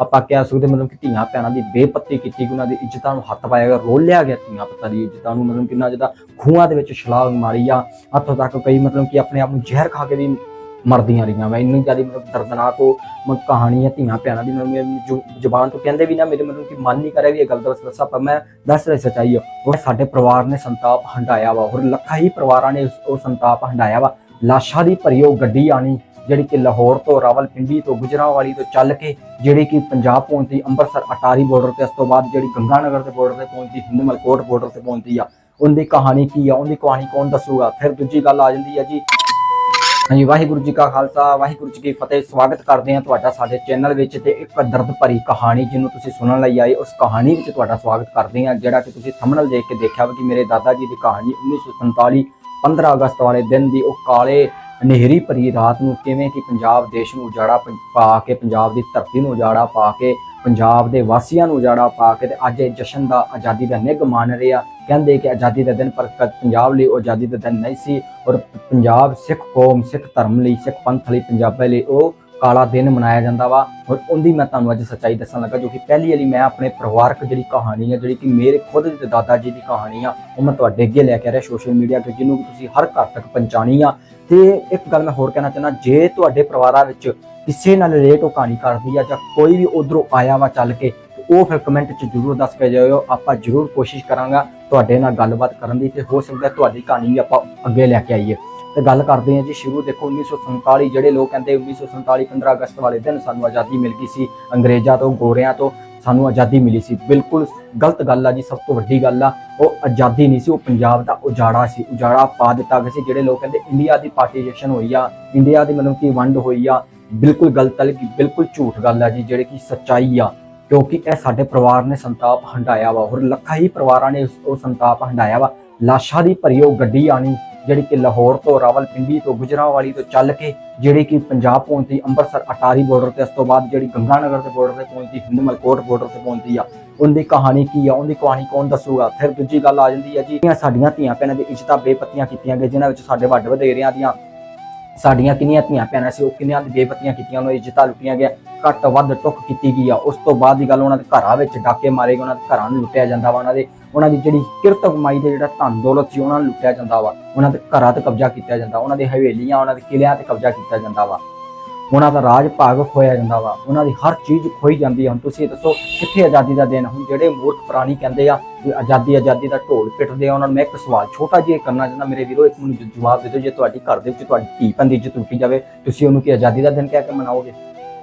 ਆਪਾਂ ਕਹਿ ਸਕਦੇ ਮਤਲਬ ਕਿ ਧੀਆਂ ਭੈਣਾਂ ਦੀ ਬੇਪੱਤੀ ਕੀਤੀ ਕਿ ਉਹਨਾਂ ਦੀ ਇੱਜ਼ਤਾਂ ਨੂੰ ਹੱਥ ਪਾਇਆ ਗਿਆ ਰੋਲਿਆ ਗਿਆ ਧੀਆਂ ਪੁੱਤਾਂ ਦੀ ਇੱਜ਼ਤਾਂ ਨੂੰ, ਮਤਲਬ ਕਿੰਨਾ ਜ਼ਿਆਦਾ ਖੂਹਾਂ ਦੇ ਵਿੱਚ ਛਲਾਂਗ ਮਾਰੀ ਆ ਹੱਥੋਂ ਤੱਕ ਕਈ ਮਤਲਬ ਕਿ ਆਪਣੇ ਆਪ ਨੂੰ ਜ਼ਹਿਰ ਖਾ ਕੇ ਵੀ ਮਰਦੀਆਂ ਰਹੀਆਂ ਵਾ। ਇੰਨੀ ਜ਼ਿਆਦਾ ਮਤਲਬ ਦਰਦਨਾਕ ਉਹ ਕਹਾਣੀ ਹੈ ਧੀਆਂ ਭੈਣਾਂ ਦੀ। ਮੈਨੂੰ ਮੇਰੀ ਜ਼ੁ- ਜ਼ੁਬਾਨ ਤੋਂ ਕਹਿੰਦੇ ਵੀ ਨਾ, ਮੇਰੇ ਮਤਲਬ ਕਿ ਮਨ ਨਹੀਂ ਕਰਿਆ ਵੀ ਇਹ ਗੱਲ ਦੱਸ ਦੱਸਾਂ ਪਰ ਮੈਂ ਦੱਸ ਰਿਹਾ ਸੱਚਾਈ ਆ। ਉਹ ਸਾਡੇ ਪਰਿਵਾਰ ਨੇ ਸੰਤਾਪ ਹੰਡਾਇਆ ਵਾ, ਹੋਰ ਲੱਖਾਂ ਹੀ ਪਰਿਵਾਰਾਂ ਨੇ ਉਸ- ਉਹ ਸੰਤਾਪ ਹੰਡਾਇਆ ਵਾ। ਲਾਸ਼ਾਂ ਦੀ ਭਰੀ ਉਹ ਗੱਡੀ ਆਣੀ ਜਿਹੜੀ ਕਿ ਲਾਹੌਰ ਤੋਂ, ਰਾਵਲਪਿੰਡੀ ਤੋਂ, ਗੁਜਰਾਂਵਾਲੀ ਤੋਂ ਚੱਲ ਕੇ ਜਿਹੜੀ ਕਿ ਪੰਜਾਬ ਪਹੁੰਚਦੀ, ਅੰਮ੍ਰਿਤਸਰ, ਅਟਾਰੀ ਬਾਰਡਰ ਤੇ ਉਸ ਤੋਂ ਬਾਅਦ ਜਿਹੜੀ ਗੰਗਾਨਗਰ ਦੇ ਬਾਰਡਰ ਤੇ ਪਹੁੰਚਦੀ ਹਿੰਦਮਲਕੋਟ ਬਾਰਡਰ ਤੇ ਪਹੁੰਚਦੀ ਆ। ਉਹਦੀ ਕਹਾਣੀ ਕੀ ਆ, ਉਹਦੀ ਕਹਾਣੀ ਕੌਣ ਦੱਸੂਗਾ? ਫਿਰ ਦੂਜੀ ਗੱਲ ਆ ਜਾਂਦੀ ਆ ਜੀ। ਹਾਂਜੀ, ਵਾਹਿਗੁਰੂ ਜੀ ਕਾ ਖਾਲਸਾ, ਵਾਹਿਗੁਰੂ ਜੀ ਕੀ ਫਤਿਹ। ਸਵਾਗਤ ਕਰਦੇ ਹਾਂ ਤੁਹਾਡਾ ਸਾਡੇ ਚੈਨਲ ਵਿੱਚ ਤੇ ਇੱਕ ਦਰਦ ਭਰੀ ਕਹਾਣੀ ਜਿਹਨੂੰ ਤੁਸੀਂ ਸੁਣਨ ਲਈ ਆਏ, ਉਸ ਕਹਾਣੀ ਵਿੱਚ ਤੁਹਾਡਾ ਸਵਾਗਤ ਕਰਦੇ ਹਾਂ, ਜਿਹੜਾ ਕਿ ਤੁਸੀਂ ਥੰਬਨੇਲ ਦੇਖ ਕੇ ਦੇਖਿਆ ਵਾ ਕਿ ਮੇਰੇ ਦਾਦਾ ਜੀ ਦੀ ਕਹਾਣੀ 1947 15 ਅਗਸਤ ਵਾਲੇ ਦਿਨ ਦੀ, ਉਹ ਕਾਲੇ ਹਨੇਰੀ ਭਰੀ ਰਾਤ ਨੂੰ ਕਿਵੇਂ ਕਿ ਪੰਜਾਬ ਦੇਸ਼ ਨੂੰ ਉਜਾੜਾ ਪਾ ਕੇ, ਪੰਜਾਬ ਦੀ ਧਰਤੀ ਨੂੰ ਉਜਾੜਾ ਪਾ ਕੇ, ਪੰਜਾਬ ਦੇ ਵਾਸੀਆਂ ਨੂੰ ਉਜਾੜਾ ਪਾ ਕੇ ਤੇ ਅੱਜ ਇਹ ਜਸ਼ਨ ਦਾ ਆਜ਼ਾਦੀ ਦਾ ਨਿੱਘ ਮਾਣ ਰਿਹਾ। ਕਹਿੰਦੇ ਕਿ ਆਜ਼ਾਦੀ ਦਾ ਦਿਨ ਪਰ ਕ- ਪੰਜਾਬ ਲਈ ਉਹ ਆਜ਼ਾਦੀ ਦਾ ਦਿਨ ਨਹੀਂ ਸੀ ਔਰ ਪੰਜਾਬ ਸਿੱਖ ਕੌਮ, ਸਿੱਖ ਧਰਮ ਲਈ, ਸਿੱਖ ਪੰਥ ਲਈ, ਪੰਜਾਬਾਂ ਲਈ ਉਹ ਕਾਲਾ ਦਿਨ ਮਨਾਇਆ ਜਾਂਦਾ ਵਾ। ਔਰ ਉਹਦੀ ਮੈਂ ਤੁਹਾਨੂੰ ਅੱਜ ਸੱਚਾਈ ਦੱਸਣ ਲੱਗਾ, ਜੋ ਕਿ ਪਹਿਲੀ ਵਾਲੀ ਮੈਂ ਆਪਣੇ ਪਰਿਵਾਰਕ ਜਿਹੜੀ ਕਹਾਣੀ ਆ, ਜਿਹੜੀ ਕਿ ਮੇਰੇ ਖੁਦ ਦੇ ਦਾਦਾ ਜੀ ਦੀ ਕਹਾਣੀ ਆ, ਉਹ ਮੈਂ ਤੁਹਾਡੇ ਅੱਗੇ ਲੈ ਕੇ ਆ ਰਿਹਾ ਸੋਸ਼ਲ ਮੀਡੀਆ ਤੇ, ਜਿਹਨੂੰ ਕਿ ਤੁਸੀਂ ਹਰ ਘਰ ਤੱਕ ਪਹੁੰਚਾਣੀ ਆ। ਤੇ ਇੱਕ ਗੱਲ ਮੈਂ ਹੋਰ ਕਹਿਣਾ ਚਾਹੁੰਦਾ, ਜੇ ਤੁਹਾਡੇ ਪਰਿਵਾਰਾਂ ਵਿੱਚ ਕਿਸੇ ਨਾਲ ਰਿਲੇਟ ਉਹ ਕਹਾਣੀ ਕਰਦੀ ਆ ਜਾਂ ਕੋਈ ਵੀ ਉਧਰੋਂ ਆਇਆ ਵਾ ਚੱਲ ਕੇ ਉਹ ਫਿਰ ਕਮੈਂਟ 'ਚ ਜਰੂਰ ਦੱਸ ਕੇ ਜਾਇਓ। ਆਪਾਂ ਜਰੂਰ ਕੋਸ਼ਿਸ਼ ਕਰਾਂਗਾ ਤੁਹਾਡੇ ਨਾਲ ਗੱਲਬਾਤ ਕਰਨ ਦੀ ਤੇ ਹੋ ਸਕਦਾ ਤੁਹਾਡੀ ਕਹਾਣੀ ਵੀ ਆਪਾਂ ਅੱਗੇ ਲੈ ਕੇ ਆਈਏ। ਤੇ ਗੱਲ ਕਰਦੇ ਹਾਂ ਜੀ, ਸ਼ੁਰੂ ਦੇਖੋ 1947 ਜਿਹੜੇ ਲੋਕ ਕਹਿੰਦੇ 1947 15 ਅਗਸਤ ਵਾਲੇ ਦਿਨ ਸਾਨੂੰ ਆਜ਼ਾਦੀ ਮਿਲ ਗਈ ਸੀ, ਅੰਗਰੇਜ਼ਾਂ ਤੋਂ ਗੋਰਿਆਂ ਤੋਂ ਸਾਨੂੰ ਆਜ਼ਾਦੀ ਮਿਲੀ ਸੀ। ਬਿਲਕੁਲ ਗਲਤ ਗੱਲ ਆ ਜੀ, ਸਭ ਤੋਂ ਵੱਡੀ ਗੱਲ ਆ, ਉਹ ਆਜ਼ਾਦੀ ਨਹੀਂ ਸੀ, ਉਹ ਪੰਜਾਬ ਦਾ ਉਜਾੜਾ ਸੀ, ਉਜਾੜਾ ਪਾ ਦਿੱਤਾ ਗਿਆ ਸੀ। ਜਿਹੜੇ ਲੋਕ ਕਹਿੰਦੇ ਇੰਡੀਆ ਦੀ ਪਾਰਟੀਸ਼ਨ ਹੋਈ ਆ, ਇੰਡੀਆ ਦੀ ਮਤਲਬ ਕਿ ਵੰਡ ਹੋਈ ਆ, ਬਿਲਕੁਲ ਗਲਤ ਹੈ ਬਿਲਕੁਲ ਝੂਠ ਗੱਲ ਆ ਜੀ, ਜਿਹੜੇ ਕਿ ਸੱਚਾਈ ਆ, ਕਿਉਂਕਿ ਇਹ ਸਾਡੇ ਪਰਿਵਾਰ ਨੇ ਸੰਤਾਪ ਹੰਡਾਇਆ ਵਾ, ਹੋਰ ਲੱਖਾਂ ਹੀ ਪਰਿਵਾਰਾਂ ਨੇ ਉਹ ਸੰਤਾਪ ਹੰਡਾਇਆ ਵਾ। ਲਾਸ਼ਾਂ ਦੀ ਭਰੀ ਉਹ ਗੱਡੀ ਆਣੀ ਜਿਹੜੀ ਕਿ ਲਾਹੌਰ ਤੋਂ, ਰਾਵਲਪਿੰਡੀ ਤੋਂ, ਗੁਜਰਾਵਾਲੀ ਤੋਂ ਚੱਲ ਕੇ ਜਿਹੜੀ ਕਿ ਪੰਜਾਬ ਪਹੁੰਚਦੀ, ਅੰਮ੍ਰਿਤਸਰ, ਅਟਾਰੀ ਬਾਰਡਰ ਤੇ ਉਸ ਤੋਂ ਬਾਅਦ ਜਿਹੜੀ ਗੰਗਾਨਗਰ ਦੇ ਬਾਰਡਰ ਤੇ ਪਹੁੰਚਦੀ ਹਿੰਦਮਲਕੋਟ ਬਾਰਡਰ ਤੇ ਪਹੁੰਚਦੀ ਆ। ਉਹਦੀ ਕਹਾਣੀ ਕੀ ਆ, ਉਹਦੀ ਕਹਾਣੀ ਕੌਣ ਦੱਸੂਗਾ? ਫਿਰ ਦੂਜੀ ਗੱਲ ਆ ਜਾਂਦੀ ਹੈ ਜੀ, ਜਿਹੜੀਆਂ ਸਾਡੀਆਂ ਧੀਆਂ ਭੈਣਾਂ ਦੀ ਇੱਜ਼ਤਾਂ, ਬੇਪੱਤੀਆਂ ਕੀਤੀਆਂ ਗਈਆਂ, ਜਿਨ੍ਹਾਂ ਵਿੱਚ ਸਾਡੇ ਵੱਡੇ ਵਡੇਰਿਆਂ ਦੀਆਂ ਸਾਡੀਆਂ ਕਿੰਨੀਆਂ ਧੀਆਂ ਭੈਣਾਂ ਸੀ, ਉਹ ਕਿੰਨੀਆਂ ਦੀ ਕੀਤੀਆਂ, ਉਹਨਾਂ ਦੀ ਇੱਜ਼ਤਾਂ ਲੁੱਟੀਆਂ ਗਿਆ ਘੱਟ ਵੱਧ ਟੁੱਕ ਕੀਤੀ ਗਈ ਆ। ਉਸ ਤੋਂ ਬਾਅਦ ਦੀ ਗੱਲ, ਉਹਨਾਂ ਦੇ ਘਰਾਂ ਵਿੱਚ ਡਾਕੇ ਮਾਰੇ ਗਏ, ਉਹਨਾਂ ਦੇ ਘਰਾਂ ਨੂੰ ਲੁੱਟਿਆ ਜਾਂਦਾ ਵਾ, ਉਹਨਾਂ ਦੇ, ਉਹਨਾਂ ਦੀ ਜਿਹੜੀ ਕਿਰਤ ਕਮਾਈ ਦੇ ਜਿਹੜਾ ਧਨ ਦੌਲਤ ਸੀ, ਉਹਨਾਂ ਨੂੰ ਲੁੱਟਿਆ ਜਾਂਦਾ ਵਾ। ਉਹਨਾਂ ਦੇ ਘਰਾਂ ਤੇ ਕਬਜ਼ਾ ਕੀਤਾ ਜਾਂਦਾ, ਉਹਨਾਂ ਦੇ ਹਵੇਲੀਆਂ, ਉਹਨਾਂ ਦੇ ਕਿਲਿਆਂ ਤੇ ਕਬਜ਼ਾ ਕੀਤਾ ਜਾਂਦਾ ਵਾ। ਉਹਨਾਂ ਦਾ ਰਾਜ ਭਾਗ ਖੋਇਆ ਜਾਂਦਾ ਵਾ। ਉਹਨਾਂ ਦੀ ਹਰ ਚੀਜ਼ ਖੋਈ ਜਾਂਦੀ ਹੈ ਹੁਣ ਤੁਸੀਂ ਦੱਸੋ, ਕਿੱਥੇ ਆਜ਼ਾਦੀ ਦਾ ਦਿਨ ਹੁਣ ਜਿਹੜੇ ਮੂਰਖ ਪ੍ਰਾਣੀ ਕਹਿੰਦੇ ਆ ਕਿ ਆਜ਼ਾਦੀ ਆਜ਼ਾਦੀ ਦਾ ਢੋਲ ਪਿੱਟਦੇ ਆ, ਉਹਨਾਂ ਨੂੰ ਮੈਂ ਇੱਕ ਸਵਾਲ, ਛੋਟਾ ਜਿਹਾ ਕਰਨਾ ਚਾਹੁੰਦਾ, ਮੇਰੇ ਵੀਰੋ, ਇੱਕ ਮੈਨੂੰ ਜਵਾਬ ਦੇ ਦਿਓ ਜੇ ਤੁਹਾਡੀ ਘਰ ਦੇ ਵਿੱਚ ਤੁਹਾਡੀ ਧੀ ਭੈਣ ਦੀ ਇੱਜ਼ਤ ਜਾਵੇ, ਤੁਸੀਂ ਉਹਨੂੰ ਕੀ ਆਜ਼ਾਦੀ ਦਾ ਦਿਨ ਕਹਿ ਕੇ ਮਨਾਓਗੇ?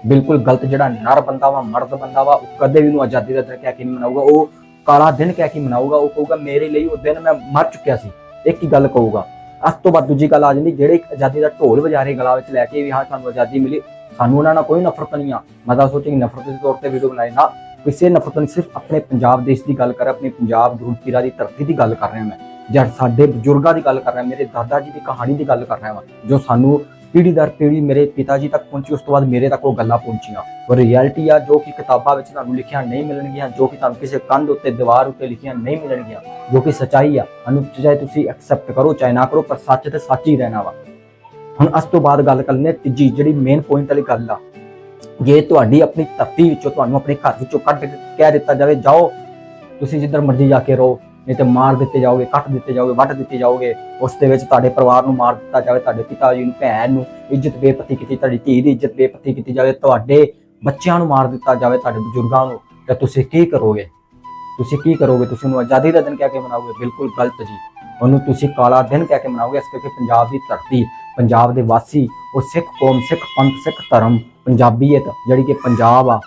ਬਿਲਕੁਲ ਗਲਤ ਜਿਹੜਾ ਨਰ ਬੰਦਾ ਵਾ, ਮਰਦ ਬੰਦਾ ਵਾ, ਉਹ ਕਦੇ ਵੀ ਉਹਨੂੰ ਆਜ਼ਾਦੀ ਦਾ ਦਿਨ ਕਹਿ ਕੇ ਨਹੀਂ ਮਨਾਊਗਾ। ਉਹ ਕਾਲਾ ਦਿਨ ਕਹਿ ਕੇ ਮਨਾਊਗਾ, ਉਹ ਕਹੂਗਾ, ਮੇਰੇ ਲਈ ਉਹ ਦਿਨ ਮੈਂ ਮਰ ਚੁੱਕਿਆ ਸੀ। ਇੱਕ ਹੀ ਗੱਲ ਕਹੂਗਾ? ਉਸ ਤੋਂ ਬਾਅਦ ਦੂਜੀ ਗੱਲ ਆ ਜਾਂਦੀ, ਜਿਹੜੇ ਆਜ਼ਾਦੀ ਦਾ ਢੋਲ ਵਜਾ ਰਹੇ ਗਲਾ ਵਿੱਚ ਲੈ ਕੇ ਵੀ ਹਾਂ ਸਾਨੂੰ ਆਜ਼ਾਦੀ ਮਿਲੀ, ਸਾਨੂੰ ਉਹਨਾਂ ਨਾਲ ਕੋਈ ਨਫ਼ਰਤ ਨਹੀਂ ਆ। ਮੈਂ ਤਾਂ ਸੋਚੀ ਕਿ ਨਫ਼ਰਤ ਦੇ ਤੌਰ ਤੇ ਵੀਡੀਓ ਬਣਾਈ ਨਾ, ਕਿਸੇ ਨਫ਼ਰਤ ਨਹੀਂ ਸਿਰਫ ਆਪਣੇ ਪੰਜਾਬ ਦੇਸ਼ ਦੀ ਗੱਲ ਕਰ, ਆਪਣੇ ਪੰਜਾਬ ਗੁਰੂ ਦੀ ਧਰਤੀ ਦੀ ਗੱਲ ਕਰ ਰਿਹਾ ਮੈਂ, ਜਾਂ ਸਾਡੇ ਬਜ਼ੁਰਗਾਂ ਦੀ ਗੱਲ ਕਰ ਰਿਹਾ, ਮੇਰੇ ਦਾਦਾ ਜੀ ਦੀ ਕਹਾਣੀ ਦੀ ਗੱਲ ਕਰ ਰਿਹਾ ਹਾਂ ਜੋ ਸਾਨੂੰ ਪੀੜ੍ਹੀ ਦਰ ਪੀੜ੍ਹੀ ਮੇਰੇ ਪਿਤਾ ਜੀ ਤੱਕ ਪਹੁੰਚੀ, ਉਸ ਤੋਂ ਬਾਅਦ ਮੇਰੇ ਤੱਕ ਉਹ ਗੱਲਾਂ ਪਹੁੰਚੀਆਂ। ਉਹ ਰਿਐਲਿਟੀ ਆ ਜੋ ਕਿ ਕਿਤਾਬਾਂ ਵਿੱਚ ਤੁਹਾਨੂੰ ਲਿਖੀਆਂ ਨਹੀਂ ਮਿਲਣਗੀਆਂ, ਜੋ ਕਿ ਤੁਹਾਨੂੰ ਕਿਸੇ ਕੰਧ ਉੱਤੇ, ਦੀਵਾਰ ਉੱਤੇ ਲਿਖੀਆਂ ਨਹੀਂ ਮਿਲਣਗੀਆਂ, ਜੋ ਕਿ ਸਚਾਈ ਆ। ਅਨੁ ਚਾਹੇ ਤੁਸੀਂ ਐਕਸੈਪਟ ਕਰੋ, ਚਾਹੇ ਨਾ ਕਰੋ, ਪਰ ਸੱਚ ਤੇ ਸੱਚ ਹੀ ਰਹਿਣਾ ਵਾ। ਹੁਣ ਉਸ ਤੋਂ ਬਾਅਦ ਗੱਲ ਕਰਨੇ ਤੀਜੀ, ਜਿਹੜੀ ਮੇਨ ਪੁਆਇੰਟ ਵਾਲੀ ਗੱਲ ਆ। ਜੇ ਤੁਹਾਡੀ ਆਪਣੀ ਧਰਤੀ ਵਿੱਚੋਂ, ਤੁਹਾਨੂੰ ਆਪਣੇ ਘਰ ਵਿੱਚੋਂ ਕੱਢ ਕੇ ਕਹਿ ਦਿੱਤਾ ਜਾਵੇ, ਜਾਓ, ਤੁਸੀਂ ਜਿੱਧਰ ਮਰਜ਼ੀ ਜਾ ਕੇ ਰਹੋ। ਨਹੀਂ ਤੇ ਮਾਰ ਦਿੱਤੇ ਜਾਓਗੇ, ਕੱਟ ਦਿੱਤੇ ਜਾਓਗੇ, ਵੱਢ ਦਿੱਤੇ ਜਾਓਗੇ, ਉਸ ਦੇ ਵਿੱਚ ਤੁਹਾਡੇ ਪਰਿਵਾਰ ਨੂੰ ਮਾਰ ਦਿੱਤਾ ਜਾਵੇ, ਤੁਹਾਡੇ ਪਿਤਾ ਜੀ ਨੂੰ, ਭੈਣ ਨੂੰ ਇੱਜ਼ਤ ਬੇਪਤੀ ਕੀਤੀ, ਤੁਹਾਡੀ ਧੀ ਦੀ ਇੱਜ਼ਤ ਬੇਪਤੀ ਕੀਤੀ ਜਾਵੇ, ਤੁਹਾਡੇ ਬੱਚਿਆਂ ਨੂੰ ਮਾਰ ਦਿੱਤਾ ਜਾਵੇ, ਤੁਹਾਡੇ ਬਜ਼ੁਰਗਾਂ ਨੂੰ, ਤਾਂ ਤੁਸੀਂ ਕੀ ਕਰੋਗੇ? ਤੁਸੀਂ ਕੀ ਕਰੋਗੇ? ਤੁਸੀਂ ਉਹਨੂੰ ਆਜ਼ਾਦੀ ਦਾ ਦਿਨ ਕਹਿ ਕੇ ਮਨਾਓਗੇ? ਬਿਲਕੁਲ ਗਲਤ ਜੀ। ਉਹਨੂੰ ਤੁਸੀਂ ਕਾਲਾ ਦਿਨ ਕਹਿ ਕੇ ਮਨਾਓਗੇ, ਇਸ ਕਰਕੇ ਪੰਜਾਬ ਦੀ ਧਰਤੀ, ਪੰਜਾਬ ਦੇ ਵਾਸੀ, ਉਹ ਸਿੱਖ ਕੌਮ, ਸਿੱਖ ਪੰਥ, ਸਿੱਖ ਧਰਮ, ਪੰਜਾਬੀਅਤ, ਜਿਹੜੀ ਕਿ ਪੰਜਾਬ ਆ,